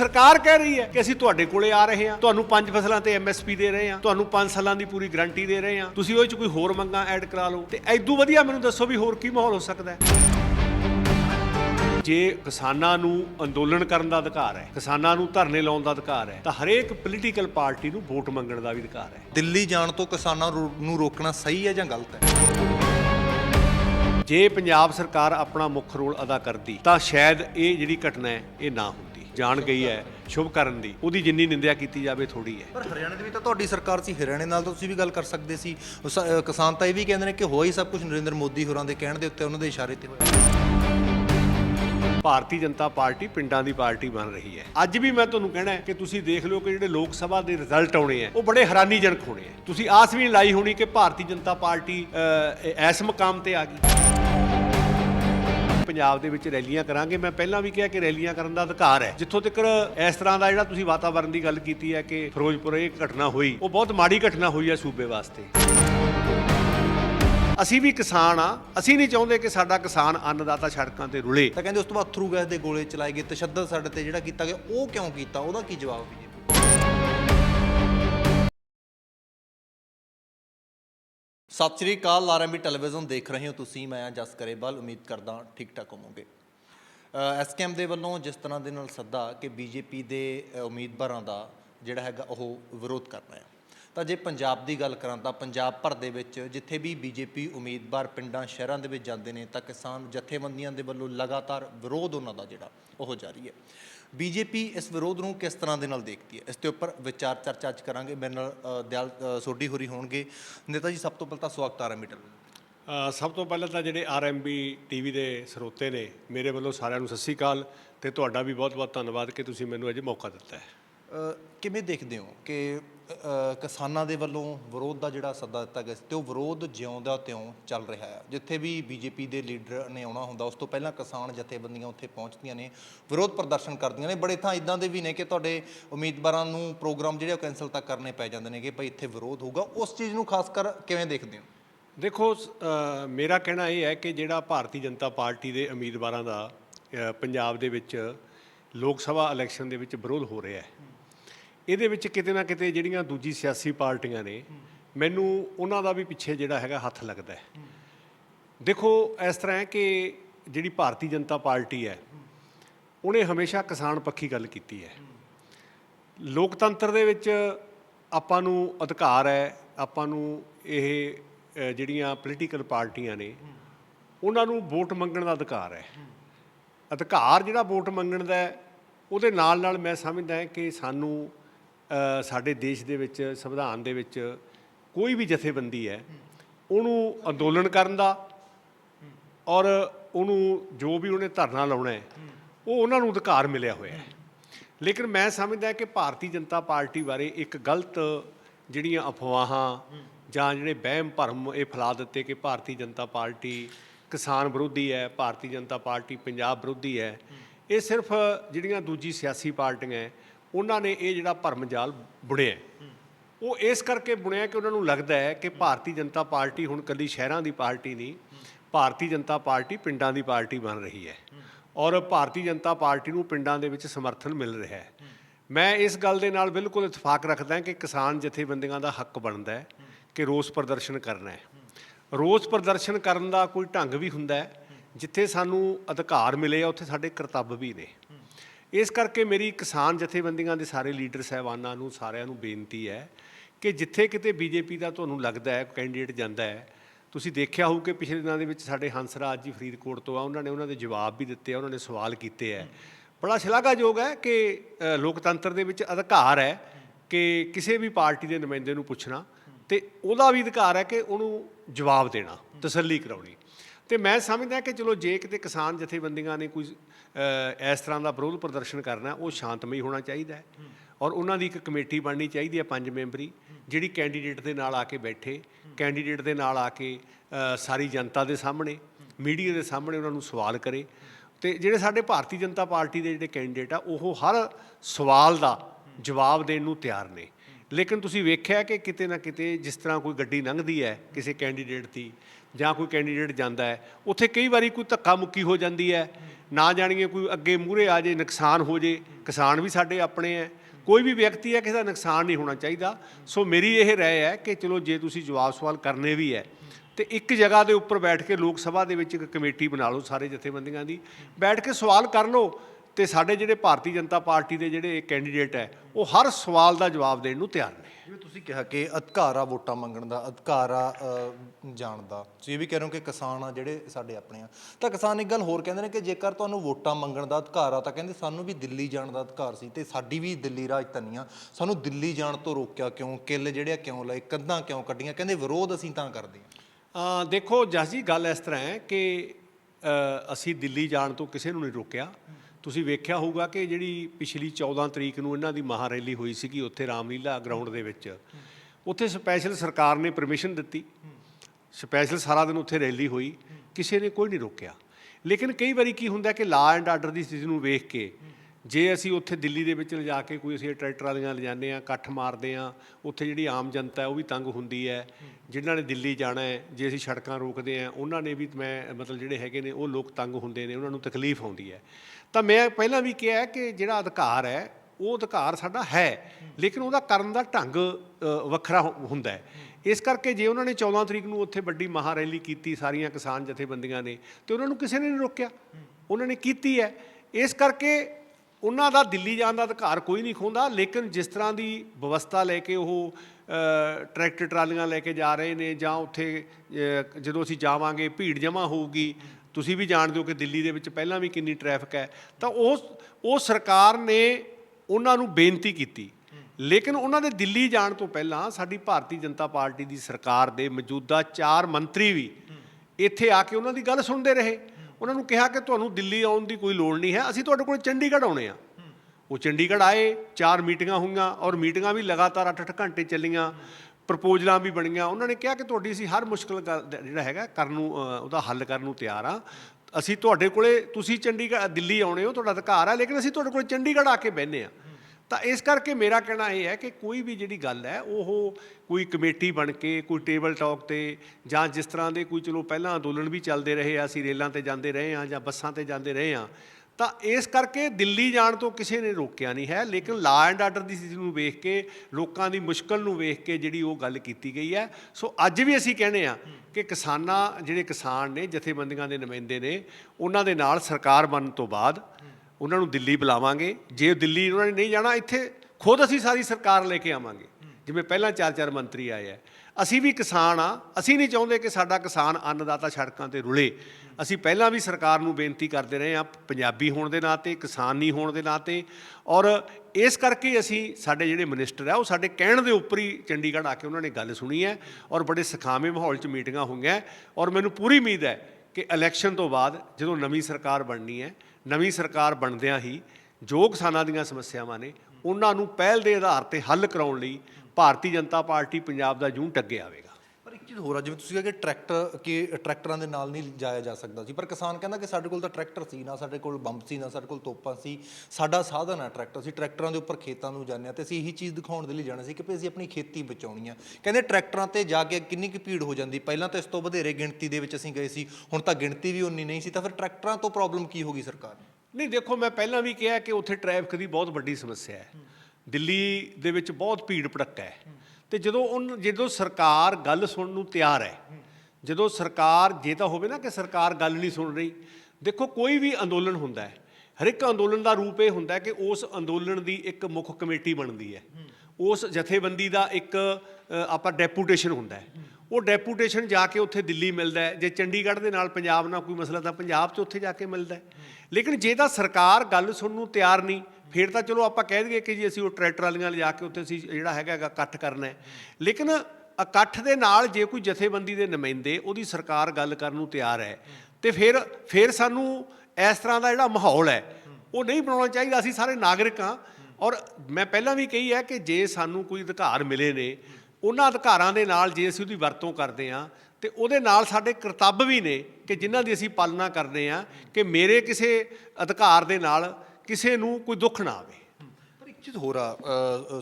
ਸਰਕਾਰ ਕਹਿ ਰਹੀ ਹੈ ਕਿ ਅਸੀਂ ਤੁਹਾਡੇ ਕੋਲੇ ਆ ਰਹੇ ਹਾਂ ਤੁਹਾਨੂੰ ਪੰਜ ਫਸਲਾਂ ਤੇ ਐਮਐਸਪੀ ਦੇ ਰਹੇ ਹਾਂ ਤੁਹਾਨੂੰ 5 ਸਾਲਾਂ ਦੀ ਪੂਰੀ ਗਾਰੰਟੀ ਦੇ ਰਹੇ ਹਾਂ ਤੁਸੀਂ ਉਹ 'ਚ ਕੋਈ ਹੋਰ ਮੰਗਾਂ ਐਡ ਕਰਾ ਲਓ। ਤੇ ਐਦੂ ਵਧੀਆ ਮੈਨੂੰ ਦੱਸੋ ਵੀ ਹੋਰ ਕੀ ਮਾਹੌਲ ਹੋ ਸਕਦਾ ਹੈ? ਜੇ ਕਿਸਾਨਾਂ ਨੂੰ ਅੰਦੋਲਨ ਕਰਨ ਦਾ ਅਧਿਕਾਰ ਹੈ ਕਿਸਾਨਾਂ ਨੂੰ ਧਰਨੇ ਲਾਉਣ ਦਾ ਅਧਿਕਾਰ ਹੈ ਤਾਂ ਹਰੇਕ ਪੋਲੀਟੀਕਲ ਪਾਰਟੀ ਨੂੰ ਵੋਟ ਮੰਗਣ ਦਾ ਵੀ ਅਧਿਕਾਰ ਹੈ। ਦਿੱਲੀ ਜਾਣ ਤੋਂ ਕਿਸਾਨਾਂ ਨੂੰ ਰੋਕਣਾ ਸਹੀ ਹੈ ਜਾਂ ਗਲਤ ਹੈ? ਜੇ ਪੰਜਾਬ ਸਰਕਾਰ ਆਪਣਾ ਮੁੱਖ ਰੋਲ ਅਦਾ ਕਰਦੀ ਤਾਂ ਸ਼ਾਇਦ ਇਹ ਜਿਹੜੀ ਘਟਨਾ ਹੈ ਇਹ ਨਾ ਹੁੰਦੀ ਜਾਣ ਗਈ ਹੈ ਸ਼ੁਭ ਕਰਨ ਦੀ ਉਹਦੀ ਜਿੰਨੀ ਨਿੰਦਿਆ ਕੀਤੀ ਜਾਵੇ ਥੋੜੀ ਹੈ। ਪਰ ਹਰਿਆਣੇ ਦੇ ਵੀ ਤਾਂ ਤੁਹਾਡੀ ਸਰਕਾਰ ਸੀ ਹਰਿਆਣੇ ਨਾਲ ਤਾਂ ਤੁਸੀਂ ਵੀ ਗੱਲ ਕਰ ਸਕਦੇ ਸੀ। ਉਸ- ਅ, ਕਿਸਾਨ ਤਾਂ ਇਹ ਵੀ ਕਹਿੰਦੇ ਨੇ ਕਿ ਹੋਈ ਸਭ ਕੁਝ ਨਰਿੰਦਰ ਮੋਦੀ ਹੋਰਾਂ ਦੇ ਕਹਿਣ ਦੇ ਉੱਤੇ ਉਹਨਾਂ ਦੇ ਇਸ਼ਾਰੇ ਤੇ ਹੋਇਆ। ਭਾਰਤੀ ਜਨਤਾ ਪਾਰਟੀ ਪਿੰਡਾਂ ਦੀ ਪਾਰਟੀ ਬਣ ਰਹੀ ਹੈ। ਅੱਜ ਵੀ ਮੈਂ ਤੁਹਾਨੂੰ ਕਹਿਣਾ ਹੈ ਕਿ ਤੁਸੀਂ ਦੇਖ ਲਿਓ ਕਿ ਜਿਹੜੇ ਲੋਕ ਸਭਾ ਦੇ ਰਿਜ਼ਲਟ ਆਉਣੇ ਆ ਉਹ ਬੜੇ ਹੈਰਾਨੀਜਨਕ ਹੋਣੇ ਆ ਤੁਸੀਂ ਆਸ ਵੀ ਨਹੀਂ ਲਾਈ ਹੋਣੀ ਕਿ ਭਾਰਤੀ ਜਨਤਾ ਪਾਰਟੀ ਅ, ਇਸ ਮਕਾਮ ਤੇ ਆ ਗਈ। ਪੰਜਾਬ ਦੇ ਵਿੱਚ ਰੈਲੀਆਂ ਕਰਾਂਗੇ, ਮੈਂ ਪਹਿਲਾਂ ਵੀ ਕਿਹਾ ਕਿ ਰੈਲੀਆਂ ਕਰਨ ਦਾ ਅਧਿਕਾਰ ਹੈ। ਜਿੱਥੋਂ ਤੱਕ ਇਸ ਤਰ੍ਹਾਂ ਦਾ ਜਿਹੜਾ ਤੁਸੀਂ ਵਾਤਾਵਰਣ ਦੀ ਗੱਲ ਕੀਤੀ ਹੈ ਕਿ ਫਿਰੋਜ਼ਪੁਰ ਇਹ ਘਟਨਾ ਹੋਈ, ਉਹ ਬਹੁਤ ਮਾੜੀ ਘਟਨਾ ਹੋਈ ਹੈ ਸੂਬੇ ਵਾਸਤੇ। ਅਸੀਂ ਵੀ ਕਿਸਾਨ ਆ ਅਸੀਂ ਨਹੀਂ ਚਾਹੁੰਦੇ ਕਿ ਸਾਡਾ ਕਿਸਾਨ ਅੰਨਦਾਤਾ ਸੜਕਾਂ ਤੇ ਰੁਲੇ। ਤਾਂ ਕਹਿੰਦੇ ਉਸ ਤੋਂ ਬਾਅਦ ਥਰੂ ਗੈਸ ਦੇ ਗੋਲੇ ਚਲਾਏ ਗਏ, ਤਸ਼ੱਦਦ ਸਾਡੇ ਤੇ ਜਿਹੜਾ ਕੀਤਾ ਗਿਆ, ਉਹ ਕਿਉਂ ਕੀਤਾ? ਉਹਦਾ ਕੀ ਜਵਾਬ ਸਤਿ ਸ਼੍ਰੀ ਅਕਾਲ ਆਰਐਮਬੀ ਟੈਲੀਵਿਜ਼ਨ ਦੇਖ ਰਹੇ ਹੋ ਤੁਸੀਂ, ਮੈਂ ਜਸ ਕਰੇਬਲ ਉਮੀਦ ਕਰਦਾ ਠੀਕ ਠਾਕ ਹੋਵੋਗੇ। ਐਸਕੇਐਮ ਦੇ ਵੱਲੋਂ ਜਿਸ ਤਰ੍ਹਾਂ ਦੇ ਨਾਲ ਸੱਦਾ ਕਿ ਬੀਜੇਪੀ ਦੇ ਉਮੀਦਵਾਰਾਂ ਦਾ ਜਿਹੜਾ ਹੈਗਾ ਉਹ ਵਿਰੋਧ ਕਰਨਾ ਹੈ। ਤਾਂ ਜੇ ਪੰਜਾਬ ਦੀ ਗੱਲ ਕਰਾਂ ਤਾਂ ਪੰਜਾਬ ਭਰ ਦੇ ਵਿੱਚ ਜਿੱਥੇ ਵੀ ਬੀਜੇਪੀ ਉਮੀਦਵਾਰ ਪਿੰਡਾਂ, ਸ਼ਹਿਰਾਂ ਦੇ ਵਿੱਚ ਜਾਂਦੇ ਨੇ ਤਾਂ ਕਿਸਾਨ ਜਥੇਬੰਦੀਆਂ ਦੇ ਵੱਲੋਂ ਲਗਾਤਾਰ ਵਿਰੋਧ ਉਹਨਾਂ ਦਾ ਜਿਹੜਾ ਉਹ ਜਾਰੀ ਹੈ। ਬੀਜੇਪੀ ਇਸ ਵਿਰੋਧ ਨੂੰ ਕਿਸ ਤਰ੍ਹਾਂ ਦੇ ਨਾਲ ਦੇਖਦੀ ਹੈ? ਇਸ ਦੇ ਉੱਪਰ ਵਿਚਾਰ ਚਰਚਾ ਅੱਜ ਕਰਾਂਗੇ। ਮੇਰੇ ਨਾਲ ਅ, ਦਿਆਲ ਅ, ਸੋਢੀ ਹੋਰੀ ਹੋਣਗੇ। ਨੇਤਾ ਜੀ ਸਭ ਤੋਂ ਪਹਿਲਾਂ ਤਾਂ ਸਵਾਗਤ ਹੈ ਮੀਟਰ ਅ, ਸਭ ਤੋਂ ਪਹਿਲਾਂ ਤਾਂ ਜਿਹੜੇ ਆਰਐਮਬੀ ਟੀਵੀ ਦੇ ਸਰੋਤੇ ਨੇ ਮੇਰੇ ਵੱਲੋਂ ਸਾਰਿਆਂ ਨੂੰ ਸਤਿ ਸ੍ਰੀ ਅਕਾਲ ਤੇ ਤੁਹਾਡਾ ਵੀ ਬਹੁਤ-ਬਹੁਤ ਧੰਨਵਾਦ ਕਿ ਤੁਸੀਂ ਮੈਨੂੰ ਅੱਜ ਮੌਕਾ ਦਿੱਤਾ ਹੈ। ਅ, ਕਿਵੇਂ ਦੇਖਦੇ ਹੋ ਕਿ ਕਿਸਾਨਾਂ ਦੇ ਵੱਲੋਂ ਵਿਰੋਧ ਦਾ ਜਿਹੜਾ ਸੱਦਾ ਦਿੱਤਾ ਗਿਆ ਸੀ ਤੇ ਉਹ ਵਿਰੋਧ ਜਿਉਂਦਾ ਤਿਉਂ ਚੱਲ ਰਿਹਾ ਹੈ। ਜਿੱਥੇ ਵੀ ਬੀਜੇਪੀ ਦੇ ਲੀਡਰ ਨੇ ਆਉਣਾ ਹੁੰਦਾ, ਉਸ ਤੋਂ ਪਹਿਲਾਂ ਕਿਸਾਨ ਜਥੇਬੰਦੀਆਂ ਉੱਥੇ ਪਹੁੰਚਦੀਆਂ ਨੇ, ਵਿਰੋਧ ਪ੍ਰਦਰਸ਼ਨ ਕਰਦੀਆਂ ਨੇ। ਬੜੇ ਥਾਂ ਇਦਾਂ ਦੇ ਵੀ ਨੇ ਕਿ ਤੁਹਾਡੇ ਉਮੀਦਵਾਰਾਂ ਨੂੰ ਪ੍ਰੋਗਰਾਮ ਜਿਹੜੇ ਉਹ ਕੈਨਸਲ ਤੱਕ ਕਰਨੇ ਪੈ ਜਾਂਦੇ ਨੇ ਕਿ ਭਾਈ ਇੱਥੇ ਵਿਰੋਧ ਹੋਊਗਾ। ਉਸ ਚੀਜ਼ ਨੂੰ ਖਾਸ ਕਰ ਕਿਵੇਂ ਦੇਖਦੇ ਹੋ? ਦੇਖੋ, ਸ- ਮੇਰਾ ਕਹਿਣਾ ਇਹ ਹੈ ਕਿ ਜਿਹੜਾ ਭਾਰਤੀ ਜਨਤਾ ਪਾਰਟੀ ਦੇ ਉਮੀਦਵਾਰਾਂ ਦਾ ਪੰਜਾਬ ਦੇ ਵਿੱਚ ਲੋਕ ਸਭਾ ਇਲੈਕਸ਼ਨ ਦੇ ਵਿੱਚ ਵਿਰੋਧ ਹੋ ਰਿਹਾ ਹੈ। ਇਹਦੇ ਵਿੱਚ ਕਿਤੇ ਨਾ ਕਿਤੇ ਜਿਹੜੀਆਂ ਦੂਜੀ ਸਿਆਸੀ ਪਾਰਟੀਆਂ ਨੇ, ਮੈਨੂੰ ਉਹਨਾਂ ਦਾ ਵੀ ਪਿੱਛੇ ਜਿਹੜਾ ਹੈਗਾ ਹੱਥ ਲੱਗਦਾ ਹੈ। ਦੇਖੋ, ਇਸ ਤਰ੍ਹਾਂ ਹੈ ਕਿ ਜਿਹੜੀ ਭਾਰਤੀ ਜਨਤਾ ਪਾਰਟੀ ਹੈ, ਉਹਨੇ ਹਮੇਸ਼ਾ ਕਿਸਾਨ ਪੱਖੀ ਗੱਲ ਕੀਤੀ ਹੈ। ਲੋਕਤੰਤਰ ਦੇ ਵਿੱਚ ਆਪਾਂ ਨੂੰ ਅਧਿਕਾਰ ਹੈ, ਆਪਾਂ ਨੂੰ ਇਹ ਜਿਹੜੀਆਂ ਪੋਲੀਟੀਕਲ ਪਾਰਟੀਆਂ ਨੇ, ਉਹਨਾਂ ਨੂੰ ਵੋਟ ਮੰਗਣ ਦਾ ਅਧਿਕਾਰ ਹੈ। ਅਧਿਕਾਰ ਜਿਹੜਾ ਵੋਟ ਮੰਗਣ ਦਾ ਉਹਦੇ ਨਾਲ ਨਾਲ ਮੈਂ ਸਮਝਦਾ ਕਿ ਸਾਨੂੰ ਸਾਡੇ ਦੇਸ਼ ਦੇ ਵਿੱਚ, ਸੰਵਿਧਾਨ ਦੇ ਵਿੱਚ ਕੋਈ ਵੀ ਜਥੇਬੰਦੀ ਹੈ, ਉਹਨੂੰ ਅੰਦੋਲਨ ਕਰਨ ਦਾ ਔਰ ਉਹਨੂੰ ਜੋ ਵੀ ਉਹਨੇ ਧਰਨਾ ਲਾਉਣਾ ਹੈ, ਉਹ ਉਹਨਾਂ ਨੂੰ ਅਧਿਕਾਰ ਮਿਲਿਆ ਹੋਇਆ ਹੈ। ਲੇਕਿਨ ਮੈਂ ਸਮਝਦਾ ਕਿ ਭਾਰਤੀ ਜਨਤਾ ਪਾਰਟੀ ਬਾਰੇ ਇੱਕ ਗਲਤ ਜਿਹੜੀਆਂ ਅਫਵਾਹਾਂ ਜਾਂ ਜਿਹੜੇ ਵਹਿਮ ਭਰਮ ਇਹ ਫੈਲਾ ਦਿੱਤੇ ਕਿ ਭਾਰਤੀ ਜਨਤਾ ਪਾਰਟੀ ਕਿਸਾਨ ਵਿਰੋਧੀ ਹੈ, ਭਾਰਤੀ ਜਨਤਾ ਪਾਰਟੀ ਪੰਜਾਬ ਵਿਰੋਧੀ ਹੈ, ਇਹ ਸਿਰਫ ਜਿਹੜੀਆਂ ਦੂਜੀ ਸਿਆਸੀ ਪਾਰਟੀਆਂ ਹੈ ਉਹਨਾਂ ਨੇ ਇਹ ਜਿਹੜਾ ਭਰਮ ਜਾਲ ਬੁਣਿਆ ਉਹ ਇਸ ਕਰਕੇ ਬੁਣਿਆ ਕਿ ਉਹਨਾਂ ਨੂੰ ਲੱਗਦਾ ਹੈ ਕਿ ਭਾਰਤੀ ਜਨਤਾ ਪਾਰਟੀ ਹੁਣ ਕੱਲੀ ਸ਼ਹਿਰਾਂ ਦੀ ਪਾਰਟੀ ਨਹੀਂ, ਭਾਰਤੀ ਜਨਤਾ ਪਾਰਟੀ ਪਿੰਡਾਂ ਦੀ ਪਾਰਟੀ ਬਣ ਰਹੀ ਹੈ। ਔਰ ਭਾਰਤੀ ਜਨਤਾ ਪਾਰਟੀ ਨੂੰ ਪਿੰਡਾਂ ਦੇ ਵਿੱਚ ਸਮਰਥਨ ਮਿਲ ਰਿਹਾ ਹੈ। ਮੈਂ ਇਸ ਗੱਲ ਦੇ ਨਾਲ ਬਿਲਕੁਲ ਇਤਫਾਕ ਰੱਖਦਾ ਕਿ ਕਿਸਾਨ ਜਥੇਬੰਦੀਆਂ ਦਾ ਹੱਕ ਬਣਦਾ ਹੈ ਕਿ ਰੋਸ ਪ੍ਰਦਰਸ਼ਨ ਕਰਨਾ ਹੈ। ਰੋਸ ਪ੍ਰਦਰਸ਼ਨ ਕਰਨ ਦਾ ਕੋਈ ਢੰਗ ਵੀ ਹੁੰਦਾ ਹੈ। ਜਿੱਥੇ ਸਾਨੂੰ ਅਧਿਕਾਰ ਮਿਲੇ ਆ, ਉੱਥੇ ਸਾਡੇ ਕਰਤੱਵ ਵੀ ਨੇ। ਇਸ ਕਰਕੇ ਮੇਰੀ ਕਿਸਾਨ ਜਥੇਬੰਦੀਆਂ ਦੇ ਸਾਰੇ ਲੀਡਰ ਸਹਿਬਾਨਾਂ ਨੂੰ, ਸਾਰਿਆਂ ਨੂੰ ਬੇਨਤੀ ਹੈ ਕਿ ਜਿੱਥੇ ਕਿਤੇ ਬੀਜੇਪੀ ਦਾ ਤੁਹਾਨੂੰ ਲੱਗਦਾ ਹੈ, ਕੈਂਡੀਡੇਟ ਜਾਂਦਾ ਹੈ, ਤੁਸੀਂ ਦੇਖਿਆ ਹੋਊ ਕਿ ਪਿਛਲੇ ਦਿਨਾਂ ਦੇ ਵਿੱਚ ਸਾਡੇ ਹੰਸਰਾਜ ਜੀ ਫਰੀਦਕੋਟ ਤੋਂ ਆ, ਉਹਨਾਂ ਨੇ ਉਹਨਾਂ ਦੇ ਜਵਾਬ ਵੀ ਦਿੱਤੇ ਆ, ਉਹਨਾਂ ਨੇ ਸਵਾਲ ਕੀਤੇ ਹੈ। ਬੜਾ ਸ਼ਲਾਘਾਯੋਗ ਹੈ ਕਿ ਲੋਕਤੰਤਰ ਦੇ ਵਿੱਚ ਅਧਿਕਾਰ ਹੈ ਕਿ ਕਿਸੇ ਵੀ ਪਾਰਟੀ ਦੇ ਨੁਮਾਇੰਦੇ ਨੂੰ ਪੁੱਛਣਾ ਤੇ ਉਹਦਾ ਵੀ ਅਧਿਕਾਰ ਹੈ ਕਿ ਉਹਨੂੰ ਜਵਾਬ ਦੇਣਾ, ਤਸੱਲੀ ਕਰਾਉਣੀ। ਤੇ ਮੈਂ ਸਮਝਦਾ ਕਿ ਚਲੋ ਜੇ ਕਿਤੇ ਕਿਸਾਨ ਜਥੇਬੰਦੀਆਂ ਨੇ ਕੋਈ ਇਸ ਤਰ੍ਹਾਂ ਦਾ ਵਿਰੋਧ ਪ੍ਰਦਰਸ਼ਨ ਕਰਨਾ, ਉਹ ਸ਼ਾਂਤਮਈ ਹੋਣਾ ਚਾਹੀਦਾ ਹੈ। ਔਰ ਉਹਨਾਂ ਦੀ ਇੱਕ ਕਮੇਟੀ ਬਣਨੀ ਚਾਹੀਦੀ ਹੈ ਪੰਜ ਮੈਂਬਰੀ, ਜਿਹੜੀ ਕੈਂਡੀਡੇਟ ਦੇ ਨਾਲ ਆ ਕੇ ਬੈਠੇ, ਕੈਂਡੀਡੇਟ ਦੇ ਨਾਲ ਆ ਕੇ ਸਾਰੀ ਜਨਤਾ ਦੇ ਸਾਹਮਣੇ, ਮੀਡੀਆ ਦੇ ਸਾਹਮਣੇ ਉਹਨਾਂ ਨੂੰ ਸਵਾਲ ਕਰੇ। ਤੇ ਜਿਹੜੇ ਸਾਡੇ ਭਾਰਤੀ ਜਨਤਾ ਪਾਰਟੀ ਦੇ ਜਿਹੜੇ ਕੈਂਡੀਡੇਟ ਆ, ਉਹ ਹਰ ਸਵਾਲ ਦਾ ਜਵਾਬ ਦੇਣ ਨੂੰ ਤਿਆਰ ਨੇ। ਲੇਕਿਨ ਤੁਸੀਂ ਵੇਖਿਆ ਕਿ ਕਿਤੇ ਨਾ ਕਿਤੇ ਜਿਸ ਤਰ੍ਹਾਂ ਕੋਈ ਗੱਡੀ ਲੰਘਦੀ ਹੈ ਕਿਸੇ ਕੈਂਡੀਡੇਟ ਦੀ ਜਾਂ ਕੋਈ ਕੈਂਡੀਡੇਟ ਜਾਂਦਾ ਹੈ, ਉੱਥੇ ਕਈ ਵਾਰੀ ਕੋਈ ਧੱਕਾ ਮੁੱਕੀ ਹੋ ਜਾਂਦੀ ਹੈ, ਨਾ ਜਾਣੀਏ ਕੋਈ ਅੱਗੇ ਮੂਹਰੇ ਆ ਜੇ, ਨੁਕਸਾਨ ਹੋ ਜੇ, ਕਿਸਾਨ ਵੀ ਸਾਡੇ ਆਪਣੇ ਹੈ, ਕੋਈ ਵੀ ਵਿਅਕਤੀ ਹੈ, ਕਿਸੇ ਦਾ ਨੁਕਸਾਨ ਨਹੀਂ ਹੋਣਾ ਚਾਹੀਦਾ। ਸੋ ਮੇਰੀ ਇਹ ਰਾਏ ਹੈ ਕਿ ਚਲੋ ਜੇ ਤੁਸੀਂ ਜਵਾਬ ਸਵਾਲ ਕਰਨੇ ਵੀ ਹੈ, ਤੇ ਇੱਕ ਜਗ੍ਹਾ ਦੇ ਉੱਪਰ ਬੈਠ ਕੇ ਲੋਕ ਸਭਾ ਦੇ ਵਿੱਚ ਇੱਕ ਕਮੇਟੀ ਬਣਾ ਲਓ ਸਾਰੇ ਜਥੇਬੰਦੀਆਂ ਦੀ, ਬੈਠ ਕੇ ਸਵਾਲ ਕਰ ਲਓ ਤੇ ਸਾਡੇ ਜਿਹੜੇ ਭਾਰਤੀ ਜਨਤਾ ਪਾਰਟੀ ਦੇ ਜਿਹੜੇ ਕੈਂਡੀਡੇਟ ਹੈ ਉਹ ਹਰ ਸਵਾਲ ਦਾ ਜਵਾਬ ਦੇਣ ਨੂੰ ਤਿਆਰ ਨੇ। ਜਿਵੇਂ ਤੁਸੀਂ ਕਿਹਾ ਕਿ ਅਧਿਕਾਰ ਆ ਵੋਟਾਂ ਮੰਗਣ ਦਾ ਅਧਿਕਾਰ ਆ ਜਾਣ ਦਾ ਤੁਸੀਂ ਇਹ ਵੀ ਕਹਿ ਰਹੇ ਹੋ ਕਿ ਕਿਸਾਨ ਆ ਜਿਹੜੇ ਸਾਡੇ ਆਪਣੇ ਆ। ਤਾਂ ਕਿਸਾਨ ਇੱਕ ਗੱਲ ਹੋਰ ਕਹਿੰਦੇ ਨੇ ਕਿ ਜੇਕਰ ਤੁਹਾਨੂੰ ਵੋਟਾਂ ਮੰਗਣ ਦਾ ਅਧਿਕਾਰ ਆ ਤਾਂ ਕਹਿੰਦੇ ਸਾਨੂੰ ਵੀ ਦਿੱਲੀ ਜਾਣ ਦਾ ਅਧਿਕਾਰ ਸੀ ਤੇ ਸਾਡੀ ਵੀ ਦਿੱਲੀ ਰਾਜਧਾਨੀ ਆ। ਸਾਨੂੰ ਦਿੱਲੀ ਜਾਣ ਤੋਂ ਰੋਕਿਆ ਕਿਉਂ? ਕਿੱਲ ਜਿਹੜੇ ਆ ਕਿਉਂ ਲਏ? ਕੰਧਾਂ ਕਿਉਂ ਕੱਢੀਆਂ? ਕਹਿੰਦੇ ਵਿਰੋਧ ਅਸੀਂ ਤਾਂ ਕਰਦੇ ਅ, ਦੇਖੋ ਜਸ ਜੀ ਗੱਲ ਇਸ ਤਰ੍ਹਾਂ ਹੈ ਕਿ ਅਸੀਂ ਦਿੱਲੀ ਜਾਣ ਤੋਂ ਕਿਸੇ ਨੂੰ ਨਹੀਂ ਰੋਕਿਆ। ਤੁਸੀਂ ਵੇਖਿਆ ਹੋਊਗਾ ਕਿ ਜਿਹੜੀ ਪਿਛਲੀ 14 ਤਰੀਕ ਨੂੰ ਇਹਨਾਂ ਦੀ ਮਹਾ ਰੈਲੀ ਹੋਈ ਸੀਗੀ ਉੱਥੇ ਰਾਮਲੀਲਾ ਗਰਾਊਂਡ ਦੇ ਵਿੱਚ, ਉੱਥੇ ਸਪੈਸ਼ਲ ਸਰਕਾਰ ਨੇ ਪਰਮਿਸ਼ਨ ਦਿੱਤੀ। ਸਪੈਸ਼ਲ ਸਾਰਾ ਦਿਨ ਉੱਥੇ ਰੈਲੀ ਹੋਈ, ਕਿਸੇ ਨੇ ਕੋਈ ਨਹੀਂ ਰੋਕਿਆ। ਲੇਕਿਨ ਕਈ ਵਾਰੀ ਕੀ ਹੁੰਦਾ ਕਿ ਲਾ ਐਂਡ ਆਰਡਰ ਦੀ ਸਥਿਤੀ ਨੂੰ ਵੇਖ ਕੇ, ਜੇ ਅਸੀਂ ਉੱਥੇ ਦਿੱਲੀ ਦੇ ਵਿੱਚ ਲਿਜਾ ਕੇ ਕੋਈ ਅਸੀਂ ਟਰੈਕਟਰਾਂ ਦੀਆਂ ਲਿਜਾਂਦੇ ਆ ਇਕੱਠ ਮਾਰਦੇ ਆ ਉੱਥੇ ਜਿਹੜੀ ਆਮ ਜਨਤਾ ਹੈ ਉਹ ਵੀ ਤੰਗ ਹੁੰਦੀ ਹੈ, ਜਿਨ੍ਹਾਂ ਨੇ ਦਿੱਲੀ ਜਾਣਾ ਹੈ, ਜੇ ਅਸੀਂ ਸੜਕਾਂ ਰੋਕਦੇ ਆ ਉਹਨਾਂ ਨੇ ਵੀ ਮੈਂ ਮਤਲਬ ਜਿਹੜੇ ਹੈਗੇ ਨੇ ਉਹ ਲੋਕ ਤੰਗ ਹੁੰਦੇ ਨੇ, ਉਹਨਾਂ ਨੂੰ ਤਕਲੀਫ ਆਉਂਦੀ ਹੈ। ਤਾਂ ਮੈਂ ਪਹਿਲਾਂ ਵੀ ਕਿਹਾ ਕਿ ਜਿਹੜਾ ਅਧਿਕਾਰ ਹੈ, ਉਹ ਅਧਿਕਾਰ ਸਾਡਾ ਹੈ, ਲੇਕਿਨ ਉਹਦਾ ਕਰਨ ਦਾ ਢੰਗ ਵੱਖਰਾ ਹੁੰਦਾ ਹੈ। ਇਸ ਕਰਕੇ ਜੇ ਉਹਨਾਂ ਨੇ 14 ਤਰੀਕ ਨੂੰ ਉੱਥੇ ਵੱਡੀ ਮਹਾ ਰੈਲੀ ਕੀਤੀ ਸਾਰੀਆਂ ਕਿਸਾਨ ਜਥੇਬੰਦੀਆਂ ਨੇ, ਤੇ ਉਹਨਾਂ ਨੂੰ ਕਿਸੇ ਨੇ ਨਹੀਂ ਰੋਕਿਆ। ਉਹਨਾਂ ਨੇ ਕੀਤੀ ਹੈ। ਇਸ ਕਰਕੇ ਉਹਨਾਂ ਦਾ ਦਿੱਲੀ ਜਾਣ ਦਾ ਅਧਿਕਾਰ ਕੋਈ ਨਹੀਂ ਖੋਂਦਾ, ਲੇਕਿਨ ਜਿਸ ਤਰ੍ਹਾਂ ਦੀ ਵਿਵਸਥਾ ਲੈ ਕੇ ਉਹ ਟਰੈਕਟਰ ਟਰਾਲੀਆਂ ਲੈ ਕੇ ਜਾ ਰਹੇ ਨੇ ਜਾਂ ਉੱਥੇ ਜਦੋਂ ਅਸੀਂ ਜਾਵਾਂਗੇ, ਭੀੜ ਜਮ੍ਹਾਂ ਹੋਊਗੀ। ਤੁਸੀਂ ਵੀ ਜਾਣਦੇ ਹੋ ਕਿ ਦਿੱਲੀ ਦੇ ਵਿੱਚ ਪਹਿਲਾਂ ਵੀ ਕਿੰਨੀ ਟ੍ਰੈਫਿਕ ਹੈ। ਤਾਂ ਉਹ ਉਹ ਸਰਕਾਰ ਨੇ ਉਹਨਾਂ ਨੂੰ ਬੇਨਤੀ ਕੀਤੀ। ਲੇਕਿਨ ਉਹਨਾਂ ਦੇ ਦਿੱਲੀ ਜਾਣ ਤੋਂ ਪਹਿਲਾਂ ਸਾਡੀ ਭਾਰਤੀ ਜਨਤਾ ਪਾਰਟੀ ਦੀ ਸਰਕਾਰ ਦੇ ਮੌਜੂਦਾ ਚਾਰ ਮੰਤਰੀ ਵੀ ਇੱਥੇ ਆ ਕੇ ਉਹਨਾਂ ਦੀ ਗੱਲ ਸੁਣਦੇ ਰਹੇ। ਉਹਨਾਂ ਨੂੰ ਕਿਹਾ ਕਿ ਤੁਹਾਨੂੰ ਦਿੱਲੀ ਆਉਣ ਦੀ ਕੋਈ ਲੋੜ ਨਹੀਂ ਹੈ। ਅਸੀਂ ਤੁਹਾਡੇ ਕੋਲ ਚੰਡੀਗੜ੍ਹ ਆਉਣੇ ਆ। ਉਹ ਚੰਡੀਗੜ੍ਹ ਆਏ, ਚਾਰ ਮੀਟਿੰਗਾਂ ਹੋਈਆਂ ਔਰ ਮੀਟਿੰਗਾਂ ਵੀ ਲਗਾਤਾਰ 8-8 ਘੰਟੇ ਚੱਲੀਆਂ, ਪ੍ਰਪੋਜ਼ਲਾਂ ਵੀ ਬਣੀਆਂ। ਉਹਨਾਂ ਨੇ ਕਿਹਾ ਕਿ ਤੁਹਾਡੀ ਅਸੀਂ ਹਰ ਮੁਸ਼ਕਲ ਗੱਲ ਜਿਹੜਾ ਹੈਗਾ, ਕਰਨ ਨੂੰ ਉਹਦਾ ਹੱਲ ਕਰਨ ਨੂੰ ਤਿਆਰ ਆ ਅਸੀਂ ਤੁਹਾਡੇ ਕੋਲੇ, ਤੁਸੀਂ ਚੰਡੀਗੜ੍ਹ ਦਿੱਲੀ ਆਉਣੇ ਹੋ, ਤੁਹਾਡਾ ਅਧਿਕਾਰ ਹੈ ਲੇਕਿਨ ਅਸੀਂ ਤੁਹਾਡੇ ਕੋਲ ਚੰਡੀਗੜ੍ਹ ਆ ਕੇ ਬਹਿੰਦੇ ਆ ਤਾਂ ਇਸ ਕਰਕੇ ਮੇਰਾ ਕਹਿਣਾ ਇਹ ਹੈ ਕਿ ਕੋਈ ਵੀ ਜਿਹੜੀ ਗੱਲ ਹੈ, ਉਹ ਕੋਈ ਕਮੇਟੀ ਬਣ ਕੇ, ਕੋਈ ਟੇਬਲ ਟਾਕ ਤੇ, ਜਾਂ ਜਿਸ ਤਰ੍ਹਾਂ ਦੇ ਕੋਈ ਚਲੋ ਪਹਿਲਾਂ ਅੰਦੋਲਨ ਵੀ ਚੱਲਦੇ ਰਹੇ ਆ, ਅਸੀਂ ਰੇਲਾਂ ਤੇ ਜਾਂਦੇ ਰਹੇ ਆ ਜਾਂ ਬੱਸਾਂ ਤੇ ਜਾਂਦੇ ਰਹੇ ਆ ਤਾਂ ਇਸ ਕਰਕੇ ਦਿੱਲੀ ਜਾਣ ਤੋਂ ਕਿਸੇ ਨੇ ਰੋਕਿਆ ਨਹੀਂ ਹੈ, ਲੇਕਿਨ ਲਾ ਐਂਡ ਆਰਡਰ ਦੀ ਸਥਿਤੀ ਨੂੰ ਵੇਖ ਕੇ, ਲੋਕਾਂ ਦੀ ਮੁਸ਼ਕਲ ਨੂੰ ਵੇਖ ਕੇ ਜਿਹੜੀ ਉਹ ਗੱਲ ਕੀਤੀ ਗਈ ਹੈ। ਸੋ ਅੱਜ ਵੀ ਅਸੀਂ ਕਹਿੰਦੇ ਆ ਕਿ ਕਿਸਾਨਾਂ, ਜਿਹੜੇ ਕਿਸਾਨ ਨੇ, ਜਥੇਬੰਦੀਆਂ ਦੇ ਨੁਮਾਇੰਦੇ ਨੇ, ਉਹਨਾਂ ਦੇ ਨਾਲ ਸਰਕਾਰ ਬਣਨ ਤੋਂ ਬਾਅਦ ਉਹਨਾਂ ਨੂੰ ਦਿੱਲੀ ਬੁਲਾਵਾਂਗੇ। ਜੇ ਦਿੱਲੀ ਉਹਨਾਂ ਨੇ ਨਹੀਂ ਜਾਣਾ, ਇੱਥੇ ਖੁਦ ਅਸੀਂ ਸਾਰੀ ਸਰਕਾਰ ਲੈ ਕੇ ਆਵਾਂਗੇ। ਜਿਵੇਂ ਪਹਿਲਾਂ ਚਾਰ ਚਾਰ ਮੰਤਰੀ ਆਏ ਆ ਅਸੀਂ ਵੀ ਕਿਸਾਨ ਆ, ਅਸੀਂ ਨਹੀਂ ਚਾਹੁੰਦੇ ਕਿ ਸਾਡਾ ਕਿਸਾਨ ਅੰਨਦਾਤਾ ਸੜਕਾਂ ਤੇ ਰੁਲੇ। ਅਸੀਂ ਪਹਿਲਾਂ ਵੀ ਸਰਕਾਰ ਨੂੰ ਬੇਨਤੀ ਕਰਦੇ ਰਹੇ ਆ ਪੰਜਾਬੀ ਹੋਣ ਦੇ ਨਾਤੇ ਕਿਸਾਨੀ ਹੋਣ ਦੇ ਨਾਤੇ ਔਰ ਇਸ ਕਰਕੇ ਅਸੀਂ ਸਾਡੇ ਜਿਹੜੇ ਮਿਨਿਸਟਰ ਆ, ਉਹ ਸਾਡੇ ਕਹਿਣ ਦੇ ਉੱਪਰ ਹੀ ਚੰਡੀਗੜ੍ਹ ਆ ਕੇ ਉਹਨਾਂ ਨੇ ਗੱਲ ਸੁਣੀ ਹੈ ਔਰ ਬੜੇ ਸਖਾਵੇਂ ਮਾਹੌਲ 'ਚ ਮੀਟਿੰਗਾਂ ਹੋਈਆਂ। ਔਰ ਮੈਨੂੰ ਪੂਰੀ ਉਮੀਦ ਹੈ ਕਿ ਇਲੈਕਸ਼ਨ ਤੋਂ ਬਾਅਦ ਜਦੋਂ ਨਵੀਂ ਸਰਕਾਰ ਬਣਨੀ ਹੈ, ਨਵੀਂ ਸਰਕਾਰ ਬਣਦਿਆਂ ਹੀ ਜੋ ਕਿਸਾਨਾਂ ਦੀਆਂ ਸਮੱਸਿਆਵਾਂ ਨੇ, ਉਹਨਾਂ ਨੂੰ ਪਹਿਲ ਦੇ ਆਧਾਰ ਤੇ ਹੱਲ ਕਰਾਉਣ ਲਈ ਭਾਰਤੀ ਜਨਤਾ ਪਾਰਟੀ ਪੰਜਾਬ ਦਾ ਜੂੰ ਟੱਗੇ ਆਵੇਗਾ। ਪਰ ਇੱਕ ਚੀਜ਼ ਹੋਰ ਆ ਜਿਵੇਂ ਤੁਸੀਂ ਕਿਹਾ ਕਿ ਟਰੈਕਟਰ ਕਿ ਟਰੈਕਟਰਾਂ ਦੇ ਨਾਲ ਨਹੀਂ ਜਾਇਆ ਜਾ ਸਕਦਾ ਸੀ ਪਰ ਕਿਸਾਨ ਕਹਿੰਦਾ ਕਿ ਸਾਡੇ ਕੋਲ ਤਾਂ ਟਰੈਕਟਰ ਸੀ ਨਾ ਸਾਡੇ ਕੋਲ ਬੰਬ ਸੀ ਨਾ ਸਾਡੇ ਕੋਲ ਤੋਪਾਂ ਸੀ ਸਾਡਾ ਸਾਧਨ ਹੈ ਟਰੈਕਟਰ ਸੀ ਟਰੈਕਟਰਾਂ ਦੇ ਉੱਪਰ ਖੇਤਾਂ ਨੂੰ ਜਾਂਦੇ ਆ ਤੇ ਅਸੀਂ ਇਹੀ ਚੀਜ਼ ਦਿਖਾਉਣ ਦੇ ਲਈ ਜਾਣਾ ਸੀ ਕਿ ਭਈ ਅਸੀਂ ਆਪਣੀ ਖੇਤੀ ਬਚਾਉਣੀ ਆ। ਕਹਿੰਦੇ ਟਰੈਕਟਰਾਂ ਤੇ ਜਾ ਕੇ ਕਿੰਨੀ ਕੁ ਭੀੜ ਹੋ ਜਾਂਦੀ ਪਹਿਲਾਂ ਤਾਂ ਇਸ ਤੋਂ ਵਧੇਰੇ ਗਿਣਤੀ ਦੇ ਵਿੱਚ ਅਸੀਂ ਗਏ ਸੀ ਹੁਣ ਤਾਂ ਗਿਣਤੀ ਵੀ ਉਨੀ ਨਹੀਂ ਸੀ ਤਾਂ ਫਿਰ ਟਰੈਕਟਰਾਂ ਤੋਂ ਪ੍ਰੋਬਲਮ ਕੀ ਹੋ ਗਈ ਸਰਕਾਰ ਨੂੰ? ਨਹੀਂ ਦੇਖੋ ਮੈਂ ਪਹਿਲਾਂ ਵੀ ਕਿਹਾ ਕਿ ਉੱਥੇ ਟ੍ਰੈਫਿਕ ਦੀ ਬਹੁਤ ਵੱਡੀ ਸਮੱਸਿਆ ਹੈ। ਦਿੱਲੀ ਦੇ ਵਿੱਚ ਬਹੁਤ ਭੀੜ ਭੜੱਕਾ ਹੈ। ਤੇ ਜਦੋਂ ਉਨ, ਜਦੋਂ ਸਰਕਾਰ ਗੱਲ ਸੁਣਨ ਨੂੰ ਤਿਆਰ ਹੈ, ਜਦੋਂ ਸਰਕਾਰ, ਜੇ ਤਾਂ ਹੋਵੇ ਨਾ ਕਿ ਸਰਕਾਰ ਗੱਲ ਨਹੀਂ ਸੁਣ ਰਹੀ, ਦੇਖੋ ਕੋਈ ਵੀ ਅੰਦੋਲਨ ਹੁੰਦਾ ਹੈ, ਹਰ ਇੱਕ ਅੰਦੋਲਨ ਦਾ ਰੂਪ ਇਹ ਹੁੰਦਾ ਕਿ ਉਸ ਅੰਦੋਲਨ ਦੀ ਇੱਕ ਮੁੱਖ ਕਮੇਟੀ ਬਣਦੀ ਹੈ। ਉਸ ਜਥੇਬੰਦੀ ਦਾ ਇੱਕ ਆਪਾਂ ਡੈਪੂਟੇਸ਼ਨ ਹੁੰਦਾ ਹੈ। ਉਹ ਡੈਪੂਟੇਸ਼ਨ ਜਾ ਕੇ ਉੱਥੇ ਦਿੱਲੀ ਮਿਲਦਾ ਹੈ। ਜੇ ਚੰਡੀਗੜ੍ਹ ਦੇ ਨਾਲ ਪੰਜਾਬ ਨਾਲ ਕੋਈ ਮਸਲਾ ਤਾਂ ਪੰਜਾਬ 'ਚ ਉੱਥੇ ਜਾ ਕੇ ਮਿਲਦਾ ਹੈ। ਲੇਕਿਨ ਜੇ ਤਾਂ ਸਰਕਾਰ ਗੱਲ ਸੁਣਨ ਨੂੰ ਤਿਆਰ ਨਹੀਂ ਫਿਰ ਤਾਂ ਚਲੋ ਆਪਾਂ ਕਹਿ ਦਈਏ ਕਿ ਜੀ ਅਸੀਂ ਉਹ ਟਰੈਕਟਰ ਵਾਲੀਆਂ ਲਿਜਾ ਕੇ ਉੱਥੇ ਅਸੀਂ ਜਿਹੜਾ ਹੈਗਾ ਹੈਗਾ ਇਕੱਠ ਕਰਨਾ ਲੇਕਿਨ ਇਕੱਠ ਦੇ ਨਾਲ ਜੇ ਕੋਈ ਜਥੇਬੰਦੀ ਦੇ ਨੁਮਾਇੰਦੇ ਉਹਦੀ ਸਰਕਾਰ ਗੱਲ ਕਰਨ ਨੂੰ ਤਿਆਰ ਹੈ ਤੇ ਫਿਰ ਫਿਰ ਸਾਨੂੰ ਇਸ ਤਰ੍ਹਾਂ ਦਾ ਜਿਹੜਾ ਮਾਹੌਲ ਹੈ, ਉਹ ਨਹੀਂ ਬਣਾਉਣਾ ਚਾਹੀਦਾ। ਅਸੀਂ ਸਾਰੇ ਨਾਗਰਿਕ ਹਾਂ ਔਰ ਮੈਂ ਪਹਿਲਾਂ ਵੀ ਕਹੀ ਹੈ ਕਿ ਜੇ ਸਾਨੂੰ ਕੋਈ ਅਧਿਕਾਰ ਮਿਲੇ ਨੇ, ਉਹਨਾਂ ਅਧਿਕਾਰਾਂ ਦੇ ਨਾਲ ਜੇ ਅਸੀਂ ਉਹਦੀ ਵਰਤੋਂ ਕਰਦੇ ਹਾਂ ਤੇ ਉਹਦੇ ਨਾਲ ਸਾਡੇ ਕਰਤੱਵ ਵੀ ਨੇ ਕਿ ਜਿਨ੍ਹਾਂ ਦੀ ਅਸੀਂ ਪਾਲਣਾ ਕਰਦੇ ਹਾਂ ਕਿ ਮੇਰੇ ਕਿਸੇ ਅਧਿਕਾਰ ਦੇ ਨਾਲ ਕਿਸੇ ਨੂੰ ਕੋਈ ਦੁੱਖ ਨਾ ਆਵੇ। ਚੀਜ਼ ਹੋਰ ਆ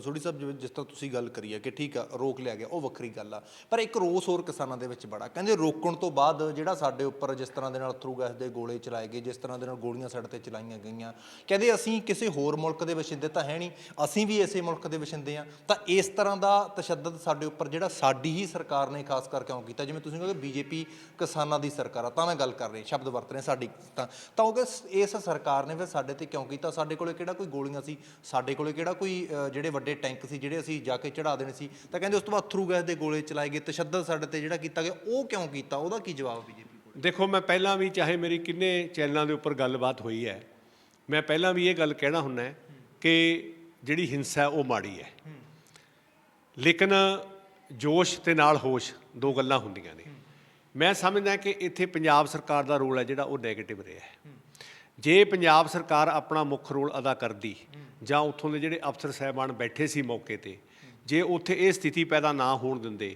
ਸੋਢੀ ਸਾਹਿਬ, ਜਿਵੇਂ ਜਿਸ ਤਰ੍ਹਾਂ ਤੁਸੀਂ ਗੱਲ ਕਰੀ ਹੈ ਕਿ ਠੀਕ ਆ, ਰੋਕ ਲਿਆ ਗਿਆ, ਉਹ ਵੱਖਰੀ ਗੱਲ ਆ। ਪਰ ਇੱਕ ਰੋਸ ਹੋਰ ਕਿਸਾਨਾਂ ਦੇ ਵਿੱਚ ਬੜਾ। ਕਹਿੰਦੇ ਰੋਕਣ ਤੋਂ ਬਾਅਦ ਜਿਹੜਾ ਸਾਡੇ ਉੱਪਰ ਜਿਸ ਤਰ੍ਹਾਂ ਦੇ ਨਾਲ ਥਰੂ ਗੈਸ ਦੇ ਗੋਲੇ ਚਲਾਏ ਗਏ, ਜਿਸ ਤਰ੍ਹਾਂ ਦੇ ਨਾਲ ਗੋਲੀਆਂ ਸਾਡੇ ਤੇ ਚਲਾਈਆਂ ਗਈਆਂ। ਕਹਿੰਦੇ ਅਸੀਂ ਕਿਸੇ ਹੋਰ ਮੁਲਕ ਦੇ ਵਸਿੰਦੇ ਤਾਂ ਹੈ ਨਹੀਂ, ਅਸੀਂ ਵੀ ਇਸੇ ਮੁਲਕ ਦੇ ਵਸਿੰਦੇ ਆ, ਤਾਂ ਇਸ ਤਰ੍ਹਾਂ ਦਾ ਤਸ਼ੱਦਦ ਸਾਡੇ ਉੱਪਰ ਜਿਹੜਾ ਸਾਡੀ ਹੀ ਸਰਕਾਰ ਨੇ ਖਾਸ ਕਰ ਕਿਉਂ ਕੀਤਾ। ਜਿਵੇਂ ਤੁਸੀਂ ਕਹਿੰਦੇ ਬੀਜੇਪੀ ਕਿਸਾਨਾਂ ਦੀ ਸਰਕਾਰ ਆ, ਤਾਂ ਮੈਂ ਗੱਲ ਕਰ ਰਹੀ, ਸ਼ਬਦ ਵਰਤ ਰਹੇ ਸਾਡੀ ਤਾਂ। ਤਾਂ ਉਹ ਕਿ ਇਸ ਸਰਕਾਰ ਨੇ ਫਿਰ ਸਾਡੇ ਤੇ ਕਿਉਂ ਕੀਤਾ? ਸਾਡੇ ਕੋਲੇ ਕਿਹੜਾ ਕੋਈ ਗੋਲੀਆਂ ਸੀ? ਸਾਡੇ ਕੋਲੇ ਕਿਹੜਾ ਕੋਈ ਜਿਹੜੇ ਵੱਡੇ ਟੈਂਕ ਸੀ ਜਿਹੜੇ ਅਸੀਂ ਜਾ ਕੇ ਚੜਾ ਦੇਣੇ ਸੀ ਤਾਂ ਕਹਿੰਦੇ ਉਸ ਤੋਂ ਬਾਅਦ ਥਰੂ ਗੈਸ ਦੇ ਗੋਲੇ ਚਲਾਏ ਗਏ ਤਸ਼ੱਦਦ ਸਾਡੇ ਤੇ ਜਿਹੜਾ ਕੀਤਾ ਗਿਆ ਉਹ ਕਿਉਂ ਕੀਤਾ? ਉਹਦਾ ਕੀ ਜਵਾਬ ਬੀਜੇਪੀ ਕੋਲ? ਦੇਖੋ ਮੈਂ ਪਹਿਲਾਂ ਵੀ ਚਾਹੇ ਮੇਰੀ ਕਿੰਨੇ ਚੈਨਲਾਂ ਦੇ ਉੱਪਰ ਗੱਲਬਾਤ ਹੋਈ ਹੈ ਮੈਂ ਪਹਿਲਾਂ ਵੀ ਇਹ ਗੱਲ ਕਹਿਣਾ ਹੁੰਦਾ ਹੈ ਕਿ ਜਿਹੜੀ ਹਿੰਸਾ ਉਹ ਮਾੜੀ ਹੈ। ਲੇਕਿਨ ਜੋਸ਼ ਤੇ ਨਾਲ ਹੋਸ਼ ਦੋ ਗੱਲਾਂ ਹੁੰਦੀਆਂ ਨੇ। ਮੈਂ ਸਮਝਦਾ ਕਿ ਇੱਥੇ ਪੰਜਾਬ ਸਰਕਾਰ ਦਾ ਰੋਲ ਹੈ ਜਿਹੜਾ ਉਹ ਨੈਗੇਟਿਵ ਰਿਹਾ ਹੈ। ਜੇ ਪੰਜਾਬ ਸਰਕਾਰ ਆਪਣਾ ਮੁੱਖ ਰੋਲ ਅਦਾ ਕਰਦੀ ਜਾਂ ਉੱਥੋਂ ਦੇ ਜਿਹੜੇ ਅਫਸਰ ਸਹਿਬਾਨ ਬੈਠੇ ਸੀ ਮੌਕੇ ਤੇ, ਜੇ ਉੱਥੇ ਇਹ ਸਥਿਤੀ ਪੈਦਾ ਨਾ ਹੋਣ ਦਿੰਦੇ,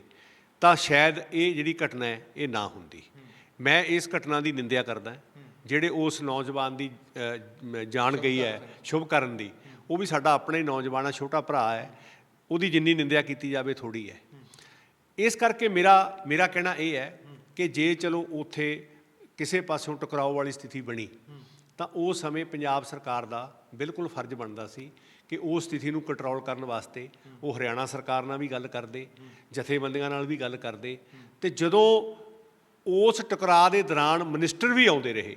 ਤਾਂ ਸ਼ਾਇਦ ਇਹ ਜਿਹੜੀ ਘਟਨਾ ਹੈ, ਇਹ ਨਾ ਹੁੰਦੀ। ਮੈਂ ਇਸ ਘਟਨਾ ਦੀ ਨਿੰਦਿਆ ਕਰਦਾ ਜਿਹੜੇ ਉਸ ਨੌਜਵਾਨ ਦੀ ਜਾਣ ਗਈ ਹੈ ਸ਼ੁਭ ਕਰਨ ਦੀ, ਉਹ ਵੀ ਸਾਡਾ ਆਪਣਾ ਹੀ ਨੌਜਵਾਨ ਹੈ ਛੋਟਾ ਭਰਾ ਹੈ, ਉਹਦੀ ਜਿੰਨੀ ਨਿੰਦਿਆ ਕੀਤੀ ਜਾਵੇ ਥੋੜੀ ਹੈ। ਇਸ ਕਰਕੇ ਮੇਰਾ ਮੇਰਾ ਕਹਿਣਾ ਇਹ ਹੈ ਕਿ ਜੇ ਚਲੋ ਉੱਥੇ ਕਿਸੇ ਪਾਸਿਓਂ ਟਕਰਾਓ ਵਾਲੀ ਸਥਿਤੀ ਬਣੀ ਤਾਂ ਉਸ ਸਮੇਂ ਪੰਜਾਬ ਸਰਕਾਰ ਦਾ ਬਿਲਕੁਲ ਫਰਜ਼ ਬਣਦਾ ਸੀ ਕਿ ਉਸ ਸਥਿਤੀ ਨੂੰ ਕੰਟਰੋਲ ਕਰਨ ਵਾਸਤੇ ਉਹ ਹਰਿਆਣਾ ਸਰਕਾਰ ਨਾਲ ਵੀ ਗੱਲ ਕਰਦੇ, ਜਥੇਬੰਦੀਆਂ ਨਾਲ ਵੀ ਗੱਲ ਕਰਦੇ ਤੇ ਜਦੋਂ ਉਸ ਟਕਰਾਅ ਦੇ ਦੌਰਾਨ ਮਿਨਿਸਟਰ ਵੀ ਆਉਂਦੇ ਰਹੇ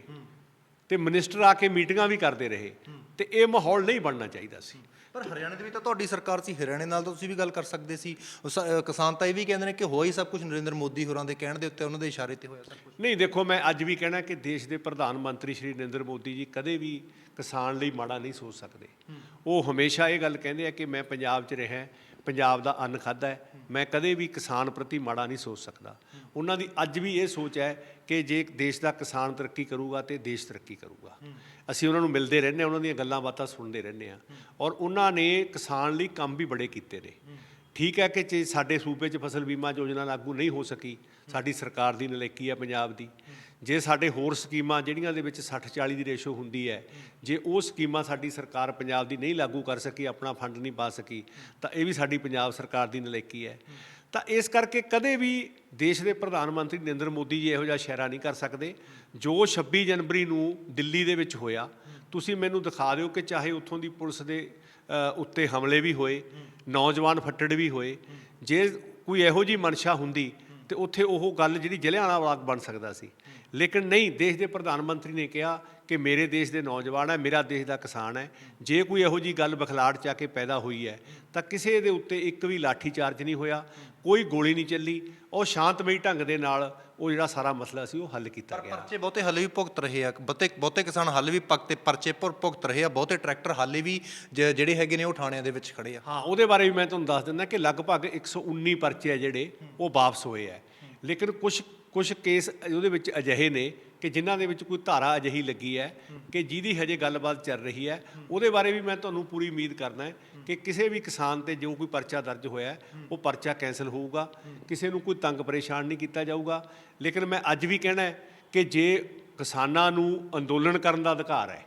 ਤੇ ਮਿਨਿਸਟਰ ਆ ਕੇ ਮੀਟਿੰਗਾਂ ਵੀ ਕਰਦੇ ਰਹੇ। ਤੇ ਇਹ ਮਾਹੌਲ ਨਹੀਂ ਬਣਨਾ ਚਾਹੀਦਾ ਸੀ। ਪਰ ਹਰਿਆਣੇ ਦੇ ਵਿੱਚ ਤਾਂ ਤੁਹਾਡੀ ਸਰਕਾਰ ਸੀ ਹਰਿਆਣੇ ਨਾਲ ਤਾਂ ਤੁਸੀਂ ਵੀ ਗੱਲ ਕਰ ਸਕਦੇ ਸੀ। ਕਿਸਾਨ ਤਾਂ ਇਹ ਵੀ ਕਹਿੰਦੇ ਨੇ ਕਿ ਹੋਇਆ ਹੀ ਸਭ ਕੁਝ ਨਰਿੰਦਰ ਮੋਦੀ ਹੋਰਾਂ ਦੇ ਕਹਿਣ ਦੇ ਉੱਤੇ ਉਹਨਾਂ ਦੇ ਇਸ਼ਾਰੇ ਤੇ ਹੋਇਆ ਸਭ ਕੁਝ ਨਹੀਂ ਦੇਖੋ ਮੈਂ ਅੱਜ ਵੀ ਕਹਿਣਾ ਕਿ ਦੇਸ਼ ਦੇ ਪ੍ਰਧਾਨ ਮੰਤਰੀ ਸ਼੍ਰੀ ਨਰਿੰਦਰ ਮੋਦੀ ਜੀ ਕਦੇ ਵੀ ਕਿਸਾਨ ਲਈ ਮਾੜਾ ਨਹੀਂ ਸੋਚ ਸਕਦੇ। ਉਹ ਹਮੇਸ਼ਾ ਇਹ ਗੱਲ ਕਹਿੰਦੇ ਆ ਕਿ ਮੈਂ ਪੰਜਾਬ 'ਚ ਰਿਹਾ ਪੰਜਾਬ ਦਾ ਅੰਨ ਖਾਦਾ ਹੈ। ਮੈਂ ਕਦੇ ਵੀ ਕਿਸਾਨ ਪ੍ਰਤੀ ਮਾੜਾ ਨਹੀਂ ਸੋਚ ਸਕਦਾ। ਉਹਨਾਂ ਦੀ ਅੱਜ ਵੀ ਇਹ ਸੋਚ ਹੈ ਕਿ ਜੇ ਦੇਸ਼ ਦਾ ਕਿਸਾਨ ਤਰੱਕੀ ਕਰੂਗਾ ਤੇ ਦੇਸ਼ ਤਰੱਕੀ ਕਰੂਗਾ। ਅਸੀਂ ਉਹਨਾਂ ਨੂੰ ਮਿਲਦੇ ਰਹਿੰਦੇ ਹਾਂ, ਉਹਨਾਂ ਦੀਆਂ ਗੱਲਾਂ ਬਾਤਾਂ ਸੁਣਦੇ ਰਹਿੰਦੇ ਹਾਂ। ਔਰ ਉਹਨਾਂ ਨੇ ਕਿਸਾਨ ਲਈ ਕੰਮ ਵੀ ਬੜੇ ਕੀਤੇ ਨੇ। ਠੀਕ ਹੈ ਕਿ ਜੇ ਸਾਡੇ ਸੂਬੇ 'ਚ ਫਸਲ ਬੀਮਾ ਯੋਜਨਾ ਲਾਗੂ ਨਹੀਂ ਹੋ ਸਕੀ, ਸਾਡੀ ਸਰਕਾਰ ਦੀ ਨਲੇਕੀ ਹੈ ਪੰਜਾਬ ਦੀ। ਜੇ ਸਾਡੇ ਹੋਰ ਸਕੀਮਾਂ ਜਿਹੜੀਆਂ ਦੇ ਵਿੱਚ 60 40 ਦੀ ਰੇਸ਼ੋ ਹੁੰਦੀ ਹੈ, ਜੇ ਉਹ ਸਕੀਮਾਂ ਸਾਡੀ ਸਰਕਾਰ ਪੰਜਾਬ ਦੀ ਨਹੀਂ ਲਾਗੂ ਕਰ ਸਕੀ, ਆਪਣਾ ਫੰਡ ਨਹੀਂ ਪਾ ਸਕੀ, ਤਾਂ ਇਹ ਵੀ ਸਾਡੀ ਪੰਜਾਬ ਸਰਕਾਰ ਦੀ ਨਲੇਕੀ ਹੈ। ਤਾਂ ਇਸ ਕਰਕੇ ਕਦੇ ਵੀ ਦੇਸ਼ ਦੇ ਪ੍ਰਧਾਨ ਮੰਤਰੀ ਨਰਿੰਦਰ ਮੋਦੀ ਜੀ ਇਹੋ ਜਿਹਾ ਸ਼ਹਿਰਾ ਨਹੀਂ ਕਰ ਸਕਦੇ, ਜੋ 26 ਜਨਵਰੀ ਨੂੰ ਦਿੱਲੀ ਦੇ ਵਿੱਚ ਹੋਇਆ। ਤੁਸੀਂ ਮੈਨੂੰ ਦਿਖਾ ਦਿਓ ਕਿ ਚਾਹੇ ਉੱਥੋਂ ਦੀ ਪੁਲਿਸ ਦੇ ਉੱਤੇ ਹਮਲੇ ਵੀ ਹੋਏ, ਨੌਜਵਾਨ ਫੱਟੜ ਵੀ ਹੋਏ। ਜੇ ਕੋਈ ਇਹੋ ਜੀ ਮਨਸ਼ਾ ਹੁੰਦੀ ਤੇ ਉੱਥੇ ਉਹ ਗੱਲ ਜਿਹੜੀ ਜਲਿਆਂਵਾਲਾ ਬਾਗ ਬਣ ਸਕਦਾ ਸੀ। ਲੇਕਿਨ ਨਹੀਂ, ਦੇਸ਼ ਦੇ ਪ੍ਰਧਾਨ ਮੰਤਰੀ ਨੇ ਕਿਹਾ ਕਿ ਮੇਰੇ ਦੇਸ਼ ਦੇ ਨੌਜਵਾਨ ਹੈ, ਮੇਰਾ ਦੇਸ਼ ਦਾ ਕਿਸਾਨ ਹੈ। ਜੇ ਕੋਈ ਇਹੋ ਜੀ ਗੱਲ ਬਖਲਾੜ ਚ ਆ ਕੇ ਪੈਦਾ ਹੋਈ ਹੈ, ਤਾਂ ਕਿਸੇ ਦੇ ਉੱਤੇ ਇੱਕ ਵੀ ਲਾਠੀ ਚਾਰਜ ਨਹੀਂ ਹੋਇਆ, ਕੋਈ ਗੋਲੀ ਨਹੀਂ ਚੱਲੀ। ਉਹ ਸ਼ਾਂਤਮਈ ਢੰਗ ਦੇ ਨਾਲ ਉਹ ਜਿਹੜਾ ਸਾਰਾ ਮਸਲਾ ਸੀ ਉਹ ਹੱਲ ਕੀਤਾ ਗਿਆ। ਪਰਚੇ ਬਹੁਤੇ ਹੱਲੇ ਵੀ ਭੁਗਤ ਰਹੇ ਆ। ਬਹੁਤੇ ਬਹੁਤੇ ਕਿਸਾਨ ਹੱਲੇ ਵੀ ਪੱਕ ਤੇ ਪਰਚੇ ਭੁ- ਭੁਗਤ ਰਹੇ ਆ। ਬਹੁਤੇ ਟਰੈਕਟਰ ਹਾਲੇ ਵੀ ਜਿਹੜੇ ਹੈਗੇ ਨੇ ਉਹ ਥਾਣਿਆਂ ਦੇ ਵਿੱਚ ਖੜੇ ਆ। ਹਾਂ ਉਹਦੇ ਬਾਰੇ ਵੀ ਮੈਂ ਤੁਹਾਨੂੰ ਦੱਸ ਦਿੰਦਾ ਕਿ ਲਗਭਗ 119 ਪਰਚੇ ਆ ਜਿਹੜੇ ਉਹ ਵਾਪਸ ਹੋਏ ਆ। ਲੇਕਿਨ ਕੁਝ ਕੁਝ ਕੇਸ ਉਹਦੇ ਵਿੱਚ ਅਜਿਹੇ ਨੇ ਕਿ ਜਿਨ੍ਹਾਂ ਦੇ ਵਿੱਚ ਕੋਈ ਧਾਰਾ ਅਜਿਹੀ ਲੱਗੀ ਹੈ ਕਿ ਜਿਹਦੀ ਹਜੇ ਗੱਲਬਾਤ ਚੱਲ ਰਹੀ ਹੈ, ਉਹਦੇ ਬਾਰੇ ਵੀ ਮੈਂ ਤੁਹਾਨੂੰ ਪੂਰੀ ਉਮੀਦ ਕਰਦਾ ਹੈ ਕਿ ਕਿਸੇ ਵੀ ਕਿਸਾਨ ਤੇ ਜੋ ਕੋਈ ਪਰਚਾ ਦਰਜ ਹੋਇਆ ਉਹ ਪਰਚਾ ਕੈਂਸਲ ਹੋਊਗਾ। ਕਿਸੇ ਨੂੰ ਕੋਈ ਤੰਗ ਪਰੇਸ਼ਾਨ ਨਹੀਂ ਕੀਤਾ ਜਾਊਗਾ। ਲੇਕਿਨ ਮੈਂ ਅੱਜ ਵੀ ਕਹਿਣਾ ਹੈ ਕਿ ਜੇ ਕਿਸਾਨਾਂ ਨੂੰ ਅੰਦੋਲਨ ਕਰਨ ਦਾ ਅਧਿਕਾਰ ਹੈ,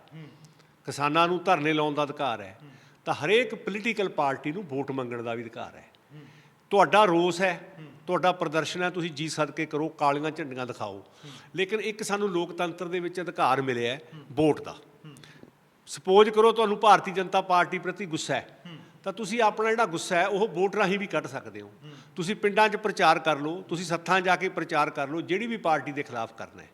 ਕਿਸਾਨਾਂ ਨੂੰ ਧਰਨੇ ਲਾਉਣ ਦਾ ਅਧਿਕਾਰ ਹੈ, ਤਾਂ ਹਰੇਕ ਪੋਲੀਟੀਕਲ ਪਾਰਟੀ ਨੂੰ ਵੋਟ ਮੰਗਣ ਦਾ ਵੀ ਅਧਿਕਾਰ ਹੈ। ਤੁਹਾਡਾ ਰੋਸ ਹੈ ਤੁਹਾਡਾ ਪ੍ਰਦਰਸ਼ਨ ਹੈ, ਤੁਸੀਂ ਜੀ ਸਦਕੇ ਕਰੋ, ਕਾਲੀਆਂ ਝੰਡੀਆਂ ਦਿਖਾਓ। ਲੇਕਿਨ ਇੱਕ ਸਾਨੂੰ ਲੋਕਤੰਤਰ ਦੇ ਵਿੱਚ ਅਧਿਕਾਰ ਮਿਲਿਆ ਹੈ, ਵੋਟ ਦਾ। ਸਪੋਜ਼ ਕਰੋ ਤੁਹਾਨੂੰ ਭਾਰਤੀ ਜਨਤਾ ਪਾਰਟੀ ਪ੍ਰਤੀ ਗੁੱਸਾ ਹੈ, ਤਾਂ ਤੁਸੀਂ ਆਪਣਾ ਜਿਹੜਾ ਗੁੱਸਾ ਹੈ, ਉਹ ਵੋਟ ਰਾਹੀਂ ਵੀ ਕੱਢ ਸਕਦੇ ਹੋ। ਤੁਸੀਂ ਪਿੰਡਾਂ 'ਚ ਪ੍ਰਚਾਰ ਕਰ ਲਓ, ਤੁਸੀਂ ਸੱਥਾਂ ਜਾ ਕੇ ਪ੍ਰਚਾਰ ਕਰ ਲਓ, ਜਿਹੜੀ ਵੀ ਪਾਰਟੀ ਦੇ ਖਿਲਾਫ ਕਰਨਾ ਹੈ।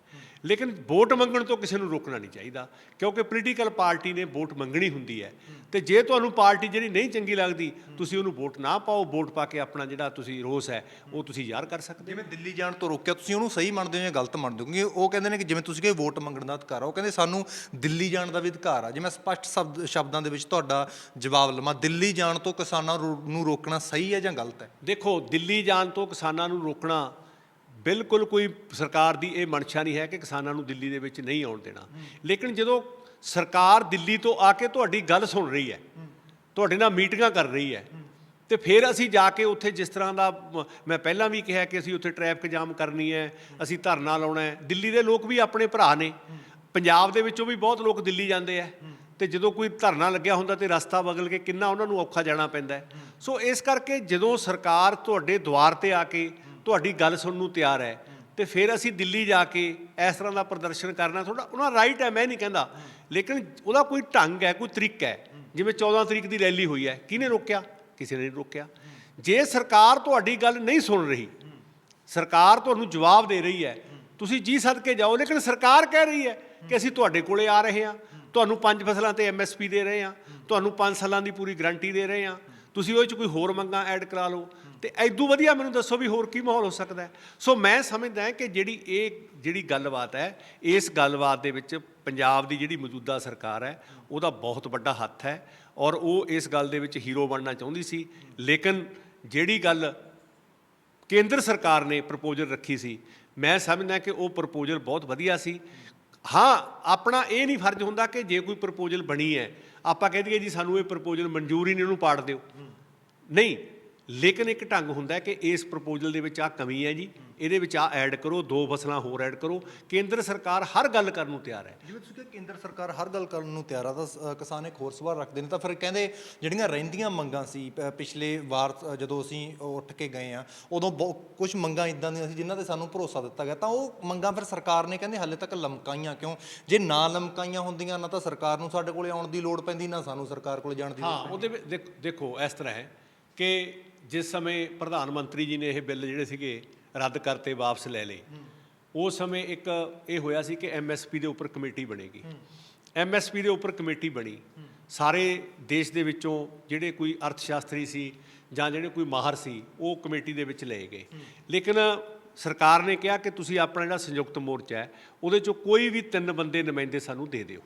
ਲੇਕਿਨ ਵੋਟ ਮੰਗਣ ਤੋਂ ਕਿਸੇ ਨੂੰ ਰੋਕਣਾ ਨਹੀਂ ਚਾਹੀਦਾ ਕਿਉਂਕਿ ਪੋਲੀਟੀਕਲ ਪਾਰਟੀ ਨੇ ਵੋਟ ਮੰਗਣੀ ਹੁੰਦੀ ਹੈ। ਤੇ ਜੇ ਤੁਹਾਨੂੰ ਪਾਰਟੀ ਜਿਹੜੀ ਨਹੀਂ ਚੰਗੀ ਲੱਗਦੀ ਤੁਸੀਂ ਉਹਨੂੰ ਵੋਟ ਨਾ ਪਾਓ ਵੋਟ ਪਾ ਕੇ ਆਪਣਾ ਜਿਹੜਾ ਤੁਸੀਂ ਰੋਸ ਹੈ ਉਹ ਤੁਸੀਂ ਜ਼ਾਹਰ ਕਰ ਸਕਦੇ ਜਿਵੇਂ ਦਿੱਲੀ ਜਾਣ ਤੋਂ ਰੋਕਿਆ ਤੁਸੀਂ ਉਹਨੂੰ ਸਹੀ ਮੰਨਦੇ ਹੋ ਜਾਂ ਗਲਤ ਮੰਨਦੇ ਹੋ? ਕਿਉਂਕਿ ਉਹ ਕਹਿੰਦੇ ਨੇ ਕਿ ਜਿਵੇਂ ਤੁਸੀਂ ਕਹੇ ਵੋਟ ਮੰਗਣ ਦਾ ਅਧਿਕਾਰ ਆ ਉਹ ਕਹਿੰਦੇ ਸਾਨੂੰ ਦਿੱਲੀ ਜਾਣ ਦਾ ਵੀ ਅਧਿਕਾਰ ਆ। ਜੇ ਮੈਂ ਸਪਸ਼ਟ ਸ਼ਬਦ ਸ਼ਬਦਾਂ ਦੇ ਵਿੱਚ ਤੁਹਾਡਾ ਜਵਾਬ ਲਵਾਂ ਦਿੱਲੀ ਜਾਣ ਤੋਂ ਕਿਸਾਨਾਂ ਨੂੰ ਰੋਕਣਾ ਸਹੀ ਹੈ ਜਾਂ ਗਲਤ ਹੈ? ਦੇਖੋ ਦਿੱਲੀ ਜਾਣ ਤੋਂ ਕਿਸਾਨਾਂ ਨੂੰ ਰੋਕਣਾ ਬਿਲਕੁਲ ਕੋਈ ਸਰਕਾਰ ਦੀ ਇਹ ਮਨਸ਼ਾ ਨਹੀਂ ਹੈ ਕਿ ਕਿਸਾਨਾਂ ਨੂੰ ਦਿੱਲੀ ਦੇ ਵਿੱਚ ਨਹੀਂ ਆਉਣ ਦੇਣਾ। ਲੇਕਿਨ ਜਦੋਂ ਸਰਕਾਰ ਦਿੱਲੀ ਤੋਂ ਆ ਕੇ ਤੁਹਾਡੀ ਗੱਲ ਸੁਣ ਰਹੀ ਹੈ, ਤੁਹਾਡੇ ਨਾਲ ਮੀਟਿੰਗਾਂ ਕਰ ਰਹੀ ਹੈ, ਤੇ ਫਿਰ ਅਸੀਂ ਜਾ ਕੇ ਉੱਥੇ ਜਿਸ ਤਰ੍ਹਾਂ ਦਾ ਮੈਂ ਪਹਿਲਾਂ ਵੀ ਕਿਹਾ ਕਿ ਅਸੀਂ ਉੱਥੇ ਟ੍ਰੈਫਿਕ ਜਾਮ ਕਰਨੀ ਹੈ, ਅਸੀਂ ਧਰਨਾ ਲਾਉਣਾ ਹੈ। ਦਿੱਲੀ ਦੇ ਲੋਕ ਵੀ ਆਪਣੇ ਭਰਾ ਨੇ। ਪੰਜਾਬ ਦੇ ਵਿੱਚੋਂ ਵੀ ਬਹੁਤ ਲੋਕ ਦਿੱਲੀ ਜਾਂਦੇ ਆ। ਤੇ ਜਦੋਂ ਕੋਈ ਧਰਨਾ ਲੱਗਿਆ ਹੁੰਦਾ ਤੇ ਰਸਤਾ ਬਦਲ ਕੇ ਕਿੰਨਾ ਉਹਨਾਂ ਨੂੰ ਔਖਾ ਜਾਣਾ ਪੈਂਦਾ ਸੋ ਇਸ ਕਰਕੇ ਜਦੋਂ ਸਰਕਾਰ ਤੁਹਾਡੇ ਦੁਆਰ ਤੇ ਆ ਕੇ ਤੁਹਾਡੀ ਗੱਲ ਸੁਣਨ ਨੂੰ ਤਿਆਰ ਹੈ। ਤੇ ਫਿਰ ਅਸੀਂ ਦਿੱਲੀ ਜਾ ਕੇ ਇਸ ਤਰ੍ਹਾਂ ਦਾ ਪ੍ਰਦਰਸ਼ਨ ਕਰਨਾ ਥੋੜਾ ਉਹਨਾਂ ਰਾਈਟ ਹੈ, ਮੈਂ ਨਹੀਂ ਕਹਿੰਦਾ। ਲੇਕਿਨ ਉਹਦਾ ਕੋਈ ਢੰਗ ਹੈ, ਕੋਈ ਤਰੀਕਾ ਹੈ। ਜਿਵੇਂ 14 ਤਰੀਕ ਦੀ ਰੈਲੀ ਹੋਈ ਹੈ, ਕਿਹਨੇ ਰੋਕਿਆ? ਕਿਸੇ ਨੇ ਨਹੀਂ ਰੋਕਿਆ। ਜੇ ਸਰਕਾਰ ਤੁਹਾਡੀ ਗੱਲ ਨਹੀਂ ਸੁਣ ਰਹੀ, ਸਰਕਾਰ ਤੁਹਾਨੂੰ ਜਵਾਬ ਦੇ ਰਹੀ ਹੈ, ਤੁਸੀਂ ਜੀ ਸਦਕੇ ਜਾਓ, ਲੇਕਿਨ ਸਰਕਾਰ ਕਹਿ ਰਹੀ ਹੈ ਕਿ ਅਸੀਂ ਤੁਹਾਡੇ ਕੋਲੇ ਆ ਰਹੇ ਹਾਂ। ਤੁਹਾਨੂੰ ਪੰਜ ਫਸਲਾਂ ਤੇ ਐਮਐਸਪੀ ਦੇ ਰਹੇ ਹਾਂ। ਤੁਹਾਨੂੰ 5 ਸਾਲਾਂ ਦੀ ਪੂਰੀ ਗਾਰੰਟੀ ਦੇ ਰਹੇ ਹਾਂ। ਤੁਸੀਂ ਉਹ 'ਚ ਕੋਈ ਹੋਰ ਮੰਗਾਂ ਐਡ ਕਰਾ ਲਓ। ਤੇ ਐਦੂ ਵਧੀਆ ਮੈਨੂੰ ਦੱਸੋ ਵੀ ਹੋਰ ਕੀ ਮਾਹੌਲ ਹੋ ਸਕਦਾ ਸੋ ਮੈਂ ਸਮਝਦਾ ਕਿ ਜਿਹੜੀ ਇਹ ਜਿਹੜੀ ਗੱਲਬਾਤ ਹੈ, ਇਸ ਗੱਲਬਾਤ ਦੇ ਵਿੱਚ ਪੰਜਾਬ ਦੀ ਜਿਹੜੀ ਮੌਜੂਦਾ ਸਰਕਾਰ ਹੈ, ਉਹਦਾ ਬਹੁਤ ਵੱਡਾ ਹੱਥ ਹੈ ਔਰ ਉਹ ਇਸ ਗੱਲ ਦੇ ਵਿੱਚ ਹੀਰੋ ਬਣਨਾ ਚਾਹੁੰਦੀ ਸੀ। ਲੇਕਿਨ ਜਿਹੜੀ ਗੱਲ ਕੇਂਦਰ ਸਰਕਾਰ ਨੇ ਪ੍ਰਪੋਜ਼ਲ ਰੱਖੀ ਸੀ, ਮੈਂ ਸਮਝਦਾ ਕਿ ਉਹ ਪ੍ਰਪੋਜ਼ਲ ਬਹੁਤ ਵਧੀਆ ਸੀ। ਹਾਂ, ਆਪਣਾ ਇਹ ਨਹੀਂ ਫਰਜ਼ ਹੁੰਦਾ ਕਿ ਜੇ ਕੋਈ ਪ੍ਰਪੋਜ਼ਲ ਬਣੀ ਹੈ, ਆਪਾਂ ਕਹਿ ਦਈਏ ਜੀ ਸਾਨੂੰ ਇਹ ਪ੍ਰਪੋਜ਼ਲ ਮਨਜ਼ੂਰ ਹੀ ਨਹੀਂ, ਉਹਨੂੰ ਪਾੜ ਦਿਓ। ਨਹੀਂ ਲੇਕਿਨ ਇੱਕ ਢੰਗ ਹੁੰਦਾ ਕਿ ਇਸ ਪ੍ਰਪੋਜ਼ਲ ਦੇ ਵਿੱਚ ਆ ਕਮੀ ਹੈ ਜੀ। ਇਹਦੇ ਵਿੱਚ ਆ ਐਡ ਕਰੋ ਦੋ ਫਸਲਾਂ ਹੋਰ ਐਡ ਕਰੋ। ਕੇਂਦਰ ਸਰਕਾਰ ਹਰ ਗੱਲ ਕਰਨ ਨੂੰ ਤਿਆਰ ਹੈ। ਜਿਵੇਂ ਤੁਸੀਂ ਕਿਹਾ ਕੇਂਦਰ ਸਰਕਾਰ ਹਰ ਗੱਲ ਕਰਨ ਨੂੰ ਤਿਆਰ ਆ ਤਾਂ ਕਿਸਾਨ ਇੱਕ ਹੋਰ ਸਵਾਲ ਰੱਖਦੇ ਨੇ। ਤਾਂ ਫਿਰ ਕਹਿੰਦੇ ਜਿਹੜੀਆਂ ਰਹਿੰਦੀਆਂ ਮੰਗਾਂ ਸੀ ਪਿਛਲੇ ਵਾਰ ਜਦੋਂ ਅਸੀਂ ਉੱਠ ਕੇ ਗਏ ਆ ਉਦੋਂ ਕੁਝ ਮੰਗਾਂ ਇਦਾਂ ਦੀਆਂ ਸੀ ਜਿਨ੍ਹਾਂ ਤੇ ਸਾਨੂੰ ਭਰੋਸਾ ਦਿੱਤਾ ਗਿਆ। ਤਾਂ ਉਹ ਮੰਗਾਂ ਫਿਰ ਸਰਕਾਰ ਨੇ ਕਹਿੰਦੇ ਹਾਲੇ ਤੱਕ ਲਮਕਾਈਆਂ ਕਿਉਂ? ਜੇ ਨਾ ਲਮਕਾਈਆਂ ਹੁੰਦੀਆਂ ਨਾ ਤਾਂ ਸਰਕਾਰ ਨੂੰ ਸਾਡੇ ਕੋਲੇ ਆਉਣ ਦੀ ਲੋੜ ਪੈਂਦੀ ਨਾ ਸਾਨੂੰ ਸਰਕਾਰ ਕੋਲੇ ਜਾਣ ਦੀ ਹਾਂ ਉਹਦੇ ਦੇਖੋ ਇਸ ਤਰ੍ਹਾਂ ਹੈ ਕਿ ਜਿਸ ਸਮੇਂ ਪ੍ਰਧਾਨ ਮੰਤਰੀ ਜੀ ਨੇ ਇਹ ਬਿੱਲ ਜਿਹੜੇ ਸੀਗੇ ਰੱਦ ਕਰਤੇ ਵਾਪਸ ਲੈ ਲਏ ਉਸ ਸਮੇਂ ਇੱਕ ਇਹ ਹੋਇਆ ਸੀ ਕਿ ਐਮਐਸਪੀ ਦੇ ਉੱਪਰ ਕਮੇਟੀ ਬਣੇਗੀ। ਐਮਐਸਪੀ ਦੇ ਉੱਪਰ ਕਮੇਟੀ ਬਣੀ। ਸਾਰੇ ਦੇਸ਼ ਦੇ ਵਿੱਚੋਂ ਜਿਹੜੇ ਕੋਈ ਅਰਥ ਸ਼ਾਸਤਰੀ ਸੀ ਜਾਂ ਜਿਹੜੇ ਕੋਈ ਮਾਹਰ ਸੀ ਉਹ ਕਮੇਟੀ ਦੇ ਵਿੱਚ ਲਏ ਗਏ। ਲੇਕਿਨ ਸਰਕਾਰ ਨੇ ਕਿਹਾ ਕਿ ਤੁਸੀਂ ਆਪਣਾ ਜਿਹੜਾ ਸੰਯੁਕਤ ਮੋਰਚਾ ਹੈ ਉਹਦੇ ਚੋਂ ਕੋਈ ਵੀ ਤਿੰਨ ਬੰਦੇ ਨੁਮਾਇੰਦੇ ਸਾਨੂੰ ਦੇ ਦਿਓ।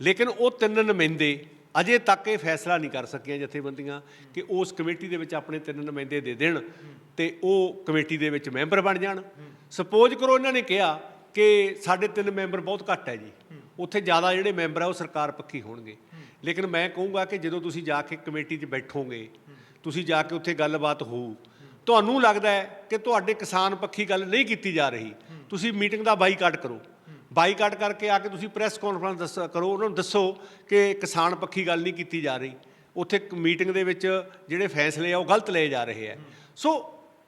ਲੇਕਿਨ ਉਹ ਤਿੰਨ ਨੁਮਾਇੰਦੇ ਅਜੇ ਤੱਕ ਇਹ ਫੈਸਲਾ ਨਹੀਂ ਕਰ ਸਕੀਆਂ ਜਥੇਬੰਦੀਆਂ ਕਿ ਉਸ ਕਮੇਟੀ ਦੇ ਵਿੱਚ ਆਪਣੇ ਤਿੰਨ ਨੁਮਾਇੰਦੇ ਦੇ ਦੇਣ ਤੇ ਉਹ ਕਮੇਟੀ ਦੇ ਵਿੱਚ ਮੈਂਬਰ ਬਣ ਜਾਣ। ਸਪੋਜ਼ ਕਰੋ ਇਹਨਾਂ ਨੇ ਕਿਹਾ ਕਿ ਸਾਡੇ ਤਿੰਨ ਮੈਂਬਰ ਬਹੁਤ ਘੱਟ ਹੈ ਜੀ। ਉੱਥੇ ਜ਼ਿਆਦਾ ਜਿਹੜੇ ਮੈਂਬਰ ਆ ਉਹ ਸਰਕਾਰ ਪੱਖੀ ਹੋਣਗੇ। ਲੇਕਿਨ ਮੈਂ ਕਹੂੰਗਾ ਕਿ ਜਦੋਂ ਤੁਸੀਂ ਜਾ ਕੇ ਕਮੇਟੀ 'ਚ ਬੈਠੋਗੇ, ਤੁਸੀਂ ਜਾ ਕੇ ਉੱਥੇ ਗੱਲਬਾਤ ਹੋਊ ਤੁਹਾਨੂੰ ਲੱਗਦਾ ਹੈ ਕਿ ਤੁਹਾਡੇ ਕਿਸਾਨ ਪੱਖੀ ਗੱਲ ਨਹੀਂ ਕੀਤੀ ਜਾ ਰਹੀ। ਤੁਸੀਂ ਮੀਟਿੰਗ ਦਾ ਬਾਈਕਾਟ ਕਰੋ। ਬਾਈਕਾਟ ਕਰਕੇ ਆ ਕੇ ਤੁਸੀਂ ਪ੍ਰੈਸ ਕਾਨਫਰੰਸ ਦੱਸ, ਕਰੋ, ਉਹਨਾਂ ਨੂੰ ਦੱਸੋ ਕਿ ਕਿਸਾਨ ਪੱਖੀ ਗੱਲ ਨਹੀਂ ਕੀਤੀ ਜਾ ਰਹੀ। ਉੱਥੇ ਮੀਟਿੰਗ ਦੇ ਵਿੱਚ ਜਿਹੜੇ ਫੈਸਲੇ ਆ, ਉਹ ਗਲਤ ਲਏ ਜਾ ਰਹੇ ਆ। ਸੋ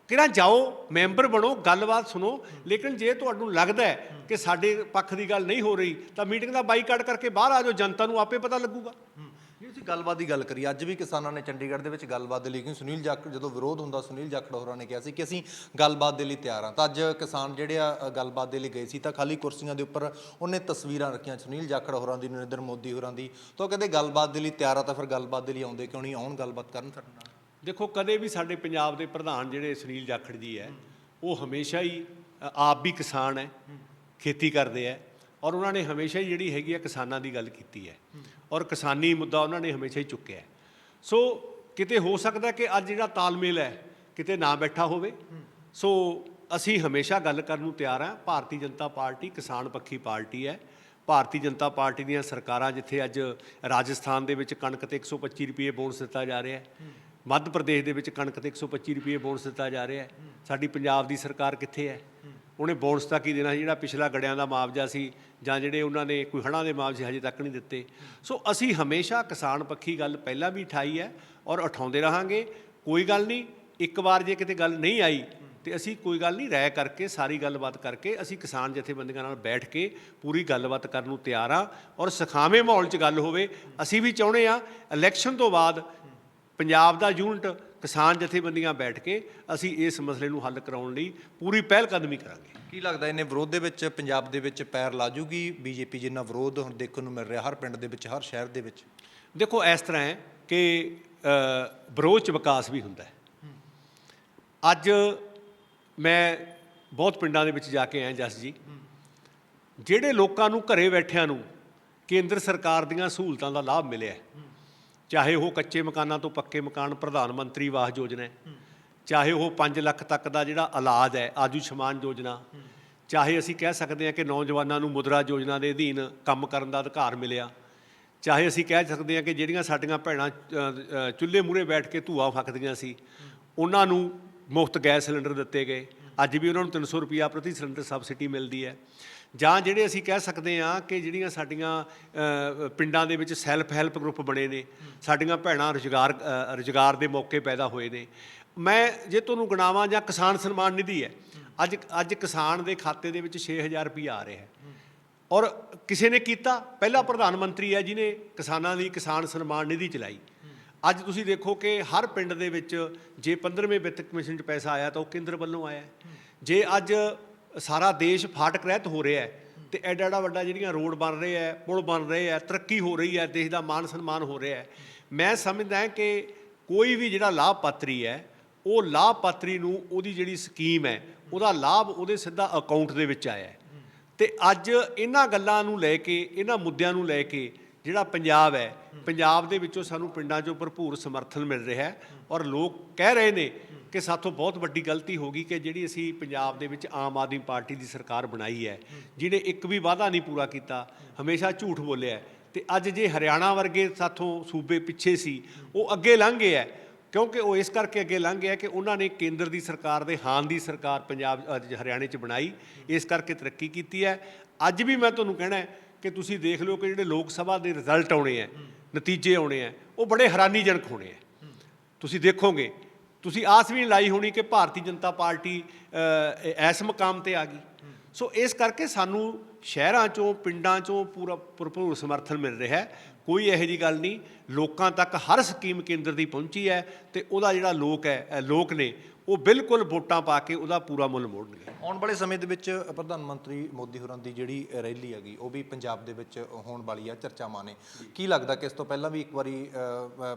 ਕਿਹੜਾ ਜਾਓ, ਮੈਂਬਰ ਬਣੋ, ਗੱਲਬਾਤ ਸੁਣੋ, ਲੇਕਿਨ ਜੇ ਤੁਹਾਨੂੰ ਲੱਗਦਾ ਹੈ ਕਿ ਸਾਡੇ ਪੱਖ ਦੀ ਗੱਲ ਨਹੀਂ ਹੋ ਰਹੀ, ਤਾਂ ਮੀਟਿੰਗ ਦਾ ਬਾਈਕਾਟ ਕਰਕੇ ਬਾਹਰ ਆ ਜਾਓ, ਜਨਤਾ ਨੂੰ ਆਪੇ ਪਤਾ ਲੱਗੂਗਾ। ਗੱਲਬਾਤ ਦੀ ਗੱਲ ਕਰੀਏ, ਅੱਜ ਵੀ ਕਿਸਾਨਾਂ ਨੇ ਚੰਡੀਗੜ੍ਹ ਦੇ ਵਿੱਚ ਗੱਲਬਾਤ ਦੇ ਲਈ ਕਿਉਂਕਿ ਸੁਨੀਲ ਜਾਖੜ ਜਦੋਂ ਵਿਰੋਧ ਹੁੰਦਾ, ਸੁਨੀਲ ਜਾਖੜ ਹੋਰਾਂ ਨੇ ਕਿਹਾ ਸੀ ਕਿ ਅਸੀਂ ਗੱਲਬਾਤ ਦੇ ਲਈ ਤਿਆਰ ਹਾਂ। ਤਾਂ ਅੱਜ ਕਿਸਾਨ ਜਿਹੜੇ ਆ ਗੱਲਬਾਤ ਦੇ ਲਈ ਗਏ ਸੀ, ਤਾਂ ਖਾਲੀ ਕੁਰਸੀਆਂ ਦੇ ਉੱਪਰ ਉਹਨੇ ਤਸਵੀਰਾਂ ਰੱਖੀਆਂ, ਸੁਨੀਲ ਜਾਖੜ ਹੋਰਾਂ ਦੀ, ਨਰਿੰਦਰ ਮੋਦੀ ਹੋਰਾਂ ਦੀ। ਤਾਂ ਉਹ ਕਹਿੰਦੇ, ਗੱਲਬਾਤ ਦੇ ਲਈ ਤਿਆਰ ਆ, ਤਾਂ ਫਿਰ ਗੱਲਬਾਤ ਦੇ ਲਈ ਆਉਂਦੇ ਕਿਉਂ ਨਹੀਂ? ਆਉਣ ਗੱਲਬਾਤ ਕਰਨ ਸਾਡੇ ਨਾਲ। ਦੇਖੋ, ਕਦੇ ਵੀ ਸਾਡੇ ਪੰਜਾਬ ਦੇ ਪ੍ਰਧਾਨ ਜਿਹੜੇ ਸੁਨੀਲ ਜਾਖੜ ਜੀ ਹੈ, ਉਹ ਹਮੇਸ਼ਾ ਹੀ ਆਪ ਵੀ ਕਿਸਾਨ ਹੈ, ਖੇਤੀ ਕਰਦੇ ਹੈ। ਔਰ ਉਹਨਾਂ ਨੇ ਹਮੇਸ਼ਾ ਹੀ ਜਿਹੜੀ ਹੈਗੀ ਹੈ ਕਿਸਾਨਾਂ ਦੀ ਗੱਲ ਕੀਤੀ ਹੈ। ਔਰ ਕਿਸਾਨੀ ਮੁੱਦਾ ਉਹਨਾਂ ਨੇ ਹਮੇਸ਼ਾ ਹੀ ਚੁੱਕਿਆ ਹੈ। ਸੋ ਕਿਤੇ ਹੋ ਸਕਦਾ ਕਿ ਅੱਜ ਜਿਹੜਾ ਤਾਲਮੇਲ ਹੈ, ਕਿਤੇ ਨਾ ਬੈਠਾ ਹੋਵੇ। ਸੋ ਅਸੀਂ ਹਮੇਸ਼ਾ ਗੱਲ ਕਰਨ ਨੂੰ ਤਿਆਰ ਹਾਂ, ਭਾਰਤੀ ਜਨਤਾ ਪਾਰਟੀ ਕਿਸਾਨ ਪੱਖੀ ਪਾਰਟੀ ਹੈ। ਭਾਰਤੀ ਜਨਤਾ ਪਾਰਟੀ ਦੀਆਂ ਸਰਕਾਰਾਂ ਜਿੱਥੇ ਅੱਜ ਰਾਜਸਥਾਨ ਦੇ ਵਿੱਚ ਕਣਕ ਤੇ 125 ਰੁਪਏ ਬੋਨਸ ਦਿੱਤਾ ਜਾ ਰਿਹਾ ਹੈ। ਮੱਧ ਪ੍ਰਦੇਸ਼ ਦੇ ਵਿੱਚ ਕਣਕ ਤੇ 125 ਰੁਪਏ ਬੋਨਸ ਦਿੱਤਾ ਜਾ ਰਿਹਾ ਹੈ। ਸਾਡੀ ਪੰਜਾਬ ਦੀ ਸਰਕਾਰ ਕਿੱਥੇ ਹੈ? ਉਹਨੇ ਬੋਨਸ ਤਾਂ ਕੀ ਦੇਣਾ ਸੀ? ਜਿਹੜਾ ਪਿਛਲਾ ਗੜਿਆਂ ਦਾ ਮੁਆਵਜ਼ਾ ਸੀ ਜਾਂ ਜਿਹੜੇ ਉਹਨਾਂ ਨੇ ਕੋਈ ਹੜ੍ਹਾਂ ਦੇ ਮੁਆਵਜ਼ੇ ਹਜੇ ਤੱਕ ਨਹੀਂ ਦਿੱਤੇ। ਸੋ ਅਸੀਂ ਹਮੇਸ਼ਾ ਕਿਸਾਨ ਪੱਖੀ ਗੱਲ ਪਹਿਲਾਂ ਵੀ ਉਠਾਈ ਹੈ ਔਰ ਉਠਾਉਂਦੇ ਰਹਾਂਗੇ। ਕੋਈ ਗੱਲ ਨਹੀਂ, ਇੱਕ ਵਾਰ ਜੇ ਕਿਤੇ ਗੱਲ ਨਹੀਂ ਆਈ ਤੇ ਅਸੀਂ ਕੋਈ ਗੱਲ ਨਹੀਂ, ਰਾਇ ਕਰਕੇ, ਸਾਰੀ ਗੱਲਬਾਤ ਕਰਕੇ ਅਸੀਂ ਕਿਸਾਨ ਜਥੇਬੰਦੀਆਂ ਨਾਲ ਬੈਠ ਕੇ ਪੂਰੀ ਗੱਲਬਾਤ ਕਰਨ ਨੂੰ ਤਿਆਰ ਆ ਔਰ ਸਖਾਵੇਂ ਮਾਹੌਲ 'ਚ ਗੱਲ ਹੋਵੇ। ਅਸੀਂ ਵੀ ਚਾਹੁੰਦੇ ਆ ਇਲੈਕਸ਼ਨ ਤੋਂ ਬਾਅਦ ਪੰਜਾਬ ਦਾ ਯੂਨਿਟ ਕਿਸਾਨ ਜਥੇਬੰਦੀਆਂ ਬੈਠ ਕੇ ਅਸੀਂ ਇਸ ਮਸਲੇ ਨੂੰ ਹੱਲ ਕਰਾਉਣ ਲਈ ਪੂਰੀ ਪਹਿਲ ਕਦਮੀ ਕਰਾਂਗੇ। ਕੀ ਲੱਗਦਾ ਇਹਨੇ ਵਿਰੋਧ ਦੇ ਵਿੱਚ ਪੰਜਾਬ ਦੇ ਵਿੱਚ ਪੈਰ ਲਾਜੂਗੀ ਬੀਜੇਪੀ ਜਿੰਨਾ ਵਿਰੋਧ ਹੁਣ ਦੇਖਣ ਨੂੰ ਮਿਲ ਰਿਹਾ ਹਰ ਪਿੰਡ ਦੇ ਵਿੱਚ ਹਰ ਸ਼ਹਿਰ ਦੇ ਵਿੱਚ। ਦੇਖੋ ਇਸ ਤਰ੍ਹਾਂ ਹੈ ਕਿ ਵਿਰੋਧ 'ਚ ਵਿਕਾਸ ਵੀ ਹੁੰਦਾ ਹੈ। ਅੱਜ ਮੈਂ ਬਹੁਤ ਪਿੰਡਾਂ ਦੇ ਵਿੱਚ ਜਾ ਕੇ ਆਇਆ ਜਸ ਜੀ। ਜਿਹੜੇ ਲੋਕਾਂ ਨੂੰ ਘਰੇ ਬੈਠਿਆਂ ਨੂੰ ਕੇਂਦਰ ਸਰਕਾਰ ਦੀਆਂ ਸਹੂਲਤਾਂ ਦਾ ਲਾਭ ਮਿਲਿਆ ਹੈ, ਚਾਹੇ ਉਹ ਕੱਚੇ ਮਕਾਨਾਂ ਤੋਂ ਪੱਕੇ ਮਕਾਨ ਪ੍ਰਧਾਨ ਮੰਤਰੀ ਆਵਾਸ ਯੋਜਨਾ ਹੈ। ਚਾਹੇ ਉਹ 5 ਲੱਖ ਤੱਕ ਦਾ ਜਿਹੜਾ ਇਲਾਜ ਹੈ ਆਯੁਸ਼ਮਾਨ ਯੋਜਨਾ। ਚਾਹੇ ਅਸੀਂ ਕਹਿ ਸਕਦੇ ਹਾਂ ਕਿ ਨੌਜਵਾਨਾਂ ਨੂੰ ਮੁਦਰਾ ਯੋਜਨਾ ਦੇ ਅਧੀਨ ਕੰਮ ਕਰਨ ਦਾ ਅਧਿਕਾਰ ਮਿਲਿਆ। ਚਾਹੇ ਅਸੀਂ ਕਹਿ ਸਕਦੇ ਹਾਂ ਕਿ ਜਿਹੜੀਆਂ ਸਾਡੀਆਂ ਭੈਣਾਂ ਚੁੱਲ੍ਹੇ ਮੂਹਰੇ ਬੈਠ ਕੇ ਧੂਆ ਫੱਕਦੀਆਂ ਸੀ ਉਹਨਾਂ ਨੂੰ ਮੁਫਤ ਗੈਸ ਸਿਲੰਡਰ ਦਿੱਤੇ ਗਏ। ਅੱਜ ਵੀ ਉਹਨਾਂ ਨੂੰ 300 ਰੁਪਿਆ ਪ੍ਰਤੀ ਸਿਲੰਡਰ ਸਬਸਿਡੀ ਮਿਲਦੀ ਹੈ। ਜਾਂ ਜਿਹੜੇ ਅਸੀਂ ਕਹਿ ਸਕਦੇ ਹਾਂ ਕਿ ਜਿਹੜੀਆਂ ਸਾਡੀਆਂ ਪਿੰਡਾਂ ਦੇ ਵਿੱਚ ਸੈਲਫ ਹੈਲਪ ਗਰੁੱਪ ਬਣੇ ਨੇ ਸਾਡੀਆਂ ਭੈਣਾਂ ਰੁਜ਼ਗਾਰ ਅ, ਰੁਜ਼ਗਾਰ ਦੇ ਮੌਕੇ ਪੈਦਾ ਹੋਏ ਨੇ। ਮੈਂ ਜੇ ਤੁਹਾਨੂੰ ਗਣਾਵਾਂ ਜਾਂ ਕਿਸਾਨ ਸਨਮਾਨ ਨਿਧੀ ਹੈ ਅੱਜ ਅੱਜ ਕਿਸਾਨ ਦੇ ਖਾਤੇ ਦੇ ਵਿੱਚ 6000 ਰੁਪਏ ਆ ਰਿਹਾ ਹੈ। ਔਰ ਕਿਸੇ ਨੇ ਕੀਤਾ? ਪਹਿਲਾ ਪ੍ਰਧਾਨ ਮੰਤਰੀ ਹੈ ਜਿਨੇ ਕਿਸਾਨਾਂ ਦੀ ਕਿਸਾਨ ਸਨਮਾਨ ਨਿਧੀ ਚਲਾਈ। ਅੱਜ ਤੁਸੀਂ ਦੇਖੋ ਕਿ ਹਰ ਪਿੰਡ ਦੇ ਵਿੱਚ ਜੇ 15ਵੇਂ ਵਿੱਤ ਕਮਿਸ਼ਨ 'ਚ ਪੈਸਾ ਆਇਆ ਤਾਂ ਉਹ ਕੇਂਦਰ ਵੱਲੋਂ ਆਇਆ ਜੇ ਅੱਜ ਸਾਰਾ ਦੇਸ਼ ਫਾਟਕ ਰਹਿਤ ਹੋ ਰਿਹਾ ਹੈ ਤੇ ਐਡਾ ਐਡਾ ਵੱਡਾ ਜਿਹੜੀਆਂ ਰੋਡ ਬਣ ਰਹੇ ਹੈ, ਪੁਲ ਬਣ ਰਹੇ ਹੈ, ਤਰੱਕੀ ਹੋ ਰਹੀ ਹੈ, ਦੇਸ਼ ਦਾ ਮਾਨ ਸਨਮਾਨ ਹੋ ਰਿਹਾ ਹੈ। ਮੈਂ ਸਮਝਦਾ ਹਾਂ ਕਿ ਕੋਈ ਵੀ ਜਿਹੜਾ ਲਾਭਪਾਤਰੀ ਹੈ, ਉਹ ਲਾਭਪਾਤਰੀ ਨੂੰ ਉਹਦੀ ਜਿਹੜੀ ਸਕੀਮ ਹੈ, ਉਹਦਾ ਲਾਭ ਉਹਦੇ ਸਿੱਧਾ ਅਕਾਊਂਟ ਦੇ ਵਿੱਚ ਆਇਆ ਹੈ। ਤੇ ਅੱਜ ਇਹਨਾਂ ਗੱਲਾਂ ਨੂੰ ਲੈ ਕੇ, ਇਹਨਾਂ ਮੁੱਦਿਆਂ ਨੂੰ ਲੈ ਕੇ ਜਿਹੜਾ ਪੰਜਾਬ ਹੈ, ਪੰਜਾਬ ਦੇ ਵਿੱਚੋਂ ਸਾਨੂੰ ਪਿੰਡਾਂ 'ਚੋਂ ਭਰਪੂਰ ਸਮਰਥਨ ਮਿਲ ਰਿਹਾ ਹੈ ਔਰ ਲੋਕ ਕਹਿ ਰਹੇ ਨੇ ਕਿ ਸਾਥੋਂ ਬਹੁਤ ਵੱਡੀ ਗਲਤੀ ਹੋ ਗਈ ਕਿ ਜਿਹੜੀ ਅਸੀਂ ਪੰਜਾਬ ਦੇ ਵਿੱਚ ਆਮ ਆਦਮੀ ਪਾਰਟੀ ਦੀ ਸਰਕਾਰ ਬਣਾਈ ਹੈ, ਜਿਹਨੇ ਇੱਕ ਵੀ ਵਾਅਦਾ ਨਹੀਂ ਪੂਰਾ ਕੀਤਾ, ਹਮੇਸ਼ਾ ਝੂਠ ਬੋਲਿਆ ਹੈ। ਤੇ ਅੱਜ ਜੇ ਹਰਿਆਣਾ ਵਰਗੇ ਸਾਥੋਂ ਸੂਬੇ ਪਿੱਛੇ ਸੀ, ਉਹ ਅੱਗੇ ਲੰਘ ਗਏ ਹੈ ਕਿਉਂਕਿ ਉਹ ਇਸ ਕਰਕੇ ਅੱਗੇ ਲੰਘ ਗਿਆ ਕਿ ਉਹਨਾਂ ਨੇ ਕੇਂਦਰ ਦੀ ਸਰਕਾਰ ਦੇ ਹਾਨ ਦੀ ਸਰਕਾਰ ਪੰਜਾਬ ਹਰਿਆਣੇ 'ਚ ਬਣਾਈ, ਇਸ ਕਰਕੇ ਤਰੱਕੀ ਕੀਤੀ ਹੈ ਅੱਜ ਵੀ ਮੈਂ ਤੁਹਾਨੂੰ ਕਹਿਣਾ ਹੈ ਕਿ ਤੁਸੀਂ ਦੇਖ ਲਓ ਕਿ ਜਿਹੜੇ ਲੋਕ ਸਭਾ ਦੇ ਰਿਜ਼ਲਟ ਆਉਣੇ ਆ ਨਤੀਜੇ ਆਉਣੇ ਆ ਉਹ ਬੜੇ ਹੈਰਾਨੀਜਨਕ ਹੋਣੇ ਆ। ਤੁਸੀਂ ਦੇਖੋਗੇ ਤੁਸੀਂ ਆਸ ਵੀ ਨਹੀਂ ਲਾਈ ਹੋਣੀ ਕਿ ਭਾਰਤੀ ਜਨਤਾ ਪਾਰਟੀ ਅ, ਇਸ ਮਕਾਮ ਤੇ ਆ ਗਈ। ਸੋ ਇਸ ਕਰਕੇ ਸਾਨੂੰ ਸ਼ਹਿਰਾਂ ਚੋਂ ਪਿੰਡਾਂ ਚੋਂ ਪੂਰਾ ਭਰਪੂਰ ਸਮਰਥਨ ਮਿਲ ਰਿਹਾ ਹੈ। ਕੋਈ ਇਹੋ ਜੀ ਗੱਲ ਨਹੀਂ ਲੋਕਾਂ ਤੱਕ ਹਰ ਸਕੀਮ ਕੇਂਦਰ ਦੀ ਪਹੁੰਚੀ ਹੈ ਤੇ ਉਹਦਾ ਜਿਹੜਾ ਲੋਕ ਹੈ ਲੋਕ ਨੇ ਉਹ ਬਿਲਕੁਲ ਵੋਟਾਂ ਪਾ ਕੇ ਉਹਦਾ ਪੂਰਾ ਮੁੱਲ ਮੋੜਨਗੇ। ਆਉਣ ਵਾਲੇ ਸਮੇਂ ਦੇ ਵਿੱਚ ਪ੍ਰਧਾਨ ਮੰਤਰੀ ਮੋਦੀ ਹੋਰਾਂ ਦੀ ਜਿਹੜੀ ਰੈਲੀ ਹੈਗੀ ਉਹ ਵੀ ਪੰਜਾਬ ਦੇ ਵਿੱਚ ਹੋਣ ਵਾਲੀ ਆ ਚਰਚਾਵਾਂ ਨੇ। ਕੀ ਲੱਗਦਾ ਕਿ ਇਸ ਤੋਂ ਪਹਿਲਾਂ ਵੀ ਇੱਕ ਵਾਰੀ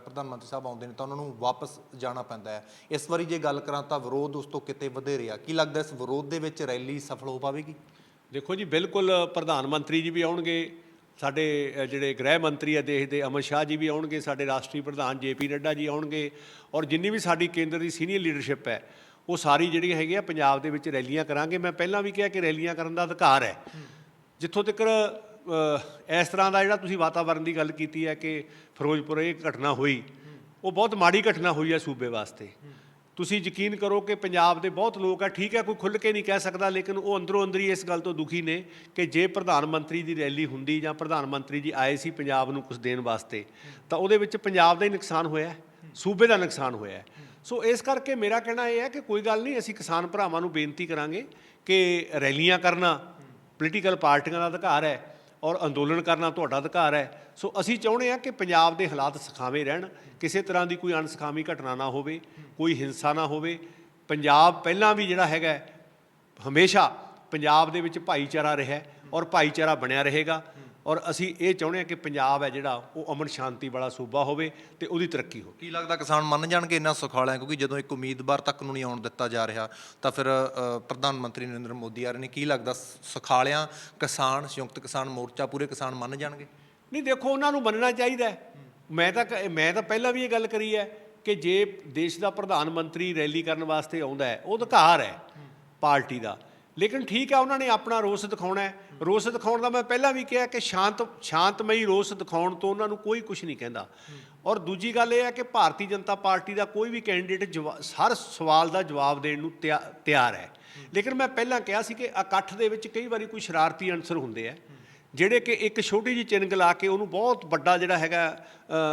ਪ੍ਰਧਾਨ ਮੰਤਰੀ ਸਾਹਿਬ ਆਉਂਦੇ ਨੇ ਤਾਂ ਉਹਨਾਂ ਨੂੰ ਵਾਪਸ ਜਾਣਾ ਪੈਂਦਾ ਹੈ? ਇਸ ਵਾਰੀ ਜੇ ਗੱਲ ਕਰਾਂ ਤਾਂ ਵਿਰੋਧ ਉਸ ਤੋਂ ਕਿਤੇ ਵਧੇਰੇ ਆ। ਕੀ ਲੱਗਦਾ ਇਸ ਵਿਰੋਧ ਦੇ ਵਿੱਚ ਰੈਲੀ ਸਫਲ ਹੋ ਪਾਵੇਗੀ? ਦੇਖੋ ਜੀ ਬਿਲਕੁਲ ਪ੍ਰਧਾਨ ਮੰਤਰੀ ਜੀ ਵੀ ਆਉਣਗੇ। ਸਾਡੇ ਜਿਹੜੇ ਗ੍ਰਹਿ ਮੰਤਰੀ ਆ ਦੇਸ਼ ਦੇ ਅਮਿਤ ਸ਼ਾਹ ਜੀ ਵੀ ਆਉਣਗੇ, ਸਾਡੇ ਰਾਸ਼ਟਰੀ ਪ੍ਰਧਾਨ ਜੇਪੀ ਨੱਡਾ ਜੀ ਆਉਣਗੇ ਔਰ ਜਿੰਨੀ ਵੀ ਸਾਡੀ ਕੇਂਦਰ ਦੀ ਸੀਨੀਅਰ ਲੀਡਰਸ਼ਿਪ ਹੈ, ਉਹ ਸਾਰੀ ਜਿਹੜੀਆਂ ਹੈਗੀਆਂ ਪੰਜਾਬ ਦੇ ਵਿੱਚ ਰੈਲੀਆਂ ਕਰਾਂਗੇ। ਮੈਂ ਪਹਿਲਾਂ ਵੀ ਕਿਹਾ ਕਿ ਰੈਲੀਆਂ ਕਰਨ ਦਾ ਅਧਿਕਾਰ ਹੈ। ਜਿੱਥੋਂ ਤੱਕ ਇਸ ਤਰ੍ਹਾਂ ਦਾ ਜਿਹੜਾ ਤੁਸੀਂ ਵਾਤਾਵਰਣ ਦੀ ਗੱਲ ਕੀਤੀ ਹੈ ਕਿ ਫਿਰੋਜ਼ਪੁਰ ਇਹ ਘਟਨਾ ਹੋਈ, ਉਹ ਬਹੁਤ ਮਾੜੀ ਘਟਨਾ ਹੋਈ ਹੈ ਸੂਬੇ ਵਾਸਤੇ। ਤੁਸੀਂ ਯਕੀਨ ਕਰੋ ਕਿ ਪੰਜਾਬ ਦੇ ਬਹੁਤ ਲੋਕ ਆ, ਠੀਕ ਹੈ, ਕੋਈ ਖੁੱਲ੍ਹ ਕੇ ਨਹੀਂ ਕਹਿ ਸਕਦਾ, ਲੇਕਿਨ ਉਹ ਅੰਦਰੋਂ ਅੰਦਰੀ ਇਸ ਗੱਲ ਤੋਂ ਦੁਖੀ ਨੇ ਕਿ ਜੇ ਪ੍ਰਧਾਨ ਮੰਤਰੀ ਦੀ ਰੈਲੀ ਹੁੰਦੀ ਜਾਂ ਪ੍ਰਧਾਨ ਮੰਤਰੀ ਜੀ ਆਏ ਸੀ ਪੰਜਾਬ ਨੂੰ ਕੁਝ ਦੇਣ ਵਾਸਤੇ, ਤਾਂ ਉਹਦੇ ਵਿੱਚ ਪੰਜਾਬ ਦਾ ਹੀ ਨੁਕਸਾਨ ਹੋਇਆ ਸੂਬੇ ਦਾ ਨੁਕਸਾਨ ਹੋਇਆ ਸੋ ਇਸ ਕਰਕੇ ਮੇਰਾ ਕਹਿਣਾ ਇਹ ਹੈ ਕਿ ਕੋਈ ਗੱਲ ਨਹੀਂ, ਅਸੀਂ ਕਿਸਾਨ ਭਰਾਵਾਂ ਨੂੰ ਬੇਨਤੀ ਕਰਾਂਗੇ ਕਿ ਰੈਲੀਆਂ ਕਰਨਾ, ਪੋਲੀਟੀਕਲ ਪਾਰਟੀਆਂ ਦਾ ਅਧਿਕਾਰ ਹੈ ਔਰ ਅੰਦੋਲਨ ਕਰਨਾ ਤੁਹਾਡਾ ਅਧਿਕਾਰ ਹੈ। ਸੋ ਅਸੀਂ ਚਾਹੁੰਦੇ ਹਾਂ ਕਿ ਪੰਜਾਬ ਦੇ ਹਾਲਾਤ ਸੁਖਾਵੇਂ ਰਹਿਣ। ਕਿਸੇ ਤਰ੍ਹਾਂ ਦੀ ਕੋਈ ਅਣਸੁਖਾਵੀ ਘਟਨਾ ਨਾ ਹੋਵੇ, ਕੋਈ ਹਿੰਸਾ ਨਾ ਹੋਵੇ। ਪੰਜਾਬ ਪਹਿਲਾਂ ਵੀ ਜਿਹੜਾ ਹੈਗਾ ਹਮੇਸ਼ਾ ਪੰਜਾਬ ਦੇ ਵਿੱਚ ਭਾਈਚਾਰਾ ਰਿਹਾ ਔਰ ਭਾਈਚਾਰਾ ਬਣਿਆ ਰਹੇਗਾ। ਔਰ ਅਸੀਂ ਇਹ ਚਾਹੁੰਦੇ ਹਾਂ ਕਿ ਪੰਜਾਬ ਹੈ ਜਿਹੜਾ ਉਹ ਅਮਨ ਸ਼ਾਂਤੀ ਵਾਲਾ ਸੂਬਾ ਹੋਵੇ ਤੇ ਉਹਦੀ ਤਰੱਕੀ ਹੋਵੇ। ਕੀ ਲੱਗਦਾ ਕਿਸਾਨ ਮੰਨ ਜਾਣਗੇ ਇੰਨਾ ਸੁਖਾਲਾ ਕਿਉਂਕਿ ਜਦੋਂ ਇੱਕ ਉਮੀਦਵਾਰ ਤੱਕ ਨੂੰ ਨਹੀਂ ਆਉਣ ਦਿੱਤਾ ਜਾ ਰਿਹਾ ਤਾਂ ਫਿਰ ਪ੍ਰਧਾਨ ਮੰਤਰੀ ਨਰਿੰਦਰ ਮੋਦੀ ਆ ਰਹੇ ਨੇ। ਕੀ ਲੱਗਦਾ ਸੁਖਾਲਿਆਂ ਕਿਸਾਨ ਸੰਯੁਕਤ ਕਿਸਾਨ ਮੋਰਚਾ ਪੂਰੇ ਕਿਸਾਨ ਮੰਨ ਜਾਣਗੇ? ਨਹੀਂ ਦੇਖੋ ਉਹਨਾਂ ਨੂੰ ਮੰਨਣਾ ਚਾਹੀਦਾ। ਮੈਂ ਤਾਂ ਮੈਂ ਤਾਂ ਪਹਿਲਾਂ ਵੀ ਇਹ ਗੱਲ ਕਰੀ ਹੈ ਕਿ ਜੇ ਦੇਸ਼ ਦਾ ਪ੍ਰਧਾਨ ਮੰਤਰੀ ਰੈਲੀ ਕਰਨ ਵਾਸਤੇ ਆਉਂਦਾ ਹੈ ਉਹ ਅਧਿਕਾਰ ਹੈ ਪਾਰਟੀ ਦਾ। ਲੇਕਿਨ ਠੀਕ ਹੈ ਉਹਨਾਂ ਨੇ ਆਪਣਾ ਰੋਸ ਦਿਖਾਉਣਾ ਹੈ। ਰੋਸ ਦਿਖਾਉਣ ਦਾ ਮੈਂ ਪਹਿਲਾਂ ਵੀ ਕਿਹਾ ਕਿ ਸ਼ਾਂਤ, ਸ਼ਾਂਤਮਈ ਰੋਸ ਦਿਖਾਉਣ ਤੋਂ ਉਹਨਾਂ ਨੂੰ ਕੋਈ ਕੁਝ ਨਹੀਂ ਕਹਿੰਦਾ। ਔਰ ਦੂਜੀ ਗੱਲ ਇਹ ਹੈ ਕਿ ਭਾਰਤੀ ਜਨਤਾ ਪਾਰਟੀ ਦਾ ਕੋਈ ਵੀ ਕੈਂਡੀਡੇਟ ਹਰ ਸਵਾਲ ਦਾ ਜਵਾਬ ਦੇਣ ਨੂੰ ਤਿਆ- ਤਿਆਰ ਹੈ। ਲੇਕਿਨ ਮੈਂ ਪਹਿਲਾਂ ਕਿਹਾ ਸੀ ਕਿ ਇਕੱਠ ਦੇ ਵਿੱਚ ਕਈ ਵਾਰੀ ਕੋਈ ਸ਼ਰਾਰਤੀ ਅਨਸਰ ਹੁੰਦੇ ਆ, ਜਿਹੜੇ ਕਿ ਇੱਕ ਛੋਟੀ ਜਿਹੀ ਚਿੰਗ ਲਾ ਕੇ ਉਹਨੂੰ ਬਹੁਤ ਵੱਡਾ ਜਿਹੜਾ ਹੈਗਾ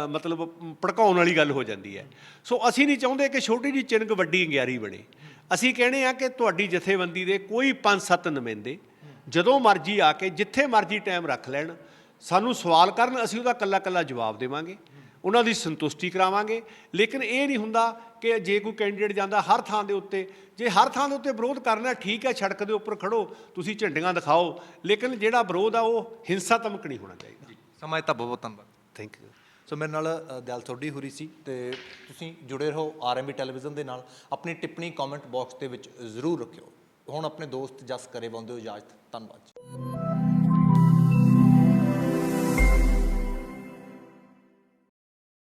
ਮਤਲਬ ਭੜਕਾਉਣ ਵਾਲੀ ਗੱਲ ਹੋ ਜਾਂਦੀ ਹੈ। ਸੋ ਅਸੀਂ ਨਹੀਂ ਚਾਹੁੰਦੇ ਕਿ ਛੋਟੀ ਜਿਹੀ ਚਿੰਗ ਵੱਡੀ ਅੰਗਿਆਰੀ ਬਣੇ। ਅਸੀਂ ਕਹਿੰਦੇ ਆ ਕਿ ਤੁਹਾਡੀ ਜਥੇਬੰਦੀ ਦੇ ਕੋਈ 5-7 ਨੁਮਾਇੰਦੇ ਜਦੋਂ ਮਰਜ਼ੀ ਆ ਕੇ ਜਿੱਥੇ ਮਰਜ਼ੀ ਟਾਈਮ ਰੱਖ ਲੈਣ ਸਾਨੂੰ ਸਵਾਲ ਕਰਨ ਅਸੀਂ ਉਹਦਾ ਕੱਲਾ ਕੱਲਾ ਜਵਾਬ ਦੇਵਾਂਗੇ। ਉਹਨਾਂ ਦੀ ਸੰਤੁਸ਼ਟੀ ਕਰਾਵਾਂਗੇ। ਲੇਕਿਨ ਇਹ ਨਹੀਂ ਹੁੰਦਾ ਕਿ ਜੇ ਕੋਈ ਕੈਂਡੀਡੇਟ ਜਾਂਦਾ ਹਰ ਥਾਂ ਦੇ ਉੱਤੇ ਜੇ ਹਰ ਥਾਂ ਦੇ ਉੱਤੇ ਵਿਰੋਧ ਕਰਨਾ ਠੀਕ ਹੈ ਸੜਕ ਦੇ ਉੱਪਰ ਖੜੋ ਤੁਸੀਂ ਝੰਡੀਆਂ ਦਿਖਾਓ ਲੇਕਿਨ ਜਿਹੜਾ ਵਿਰੋਧ ਆ ਉਹ ਹਿੰਸਾ ਤਮਕ ਨਹੀਂ ਹੋਣਾ ਚਾਹੀਦਾ। ਸਮਾਂ ਬਹੁਤ ਬਹੁਤ ਧੰਨਵਾਦ। ਥੈਂਕ ਯੂ ਸੋ ਮੇਰੇ ਨਾਲ ਅ, ਦਿਲ ਤੁਹਾਡੀ ਹੋ ਸੀ ਤੇ ਤੁਸੀਂ ਜੁੜੇ ਰਹੋ ਆਰਐਮਬੀ ਟੈਲੀਵਿਜ਼ਨ ਦੇ ਨਾਲ। ਆਪਣੀ ਟਿੱਪਣੀ ਕਮੈਂਟ ਬਾਕਸ ਦੇ ਵਿੱਚ ਜ਼ਰੂਰ ਰੱਖਿਓ। ਹੁਣ ਆਪਣੇ ਦੋਸਤ ਜਸ ਕਰੇ ਬੰਦੇ ਇਜਾਜ਼ਤ ਧੰਨਵਾਦ ਜੀ।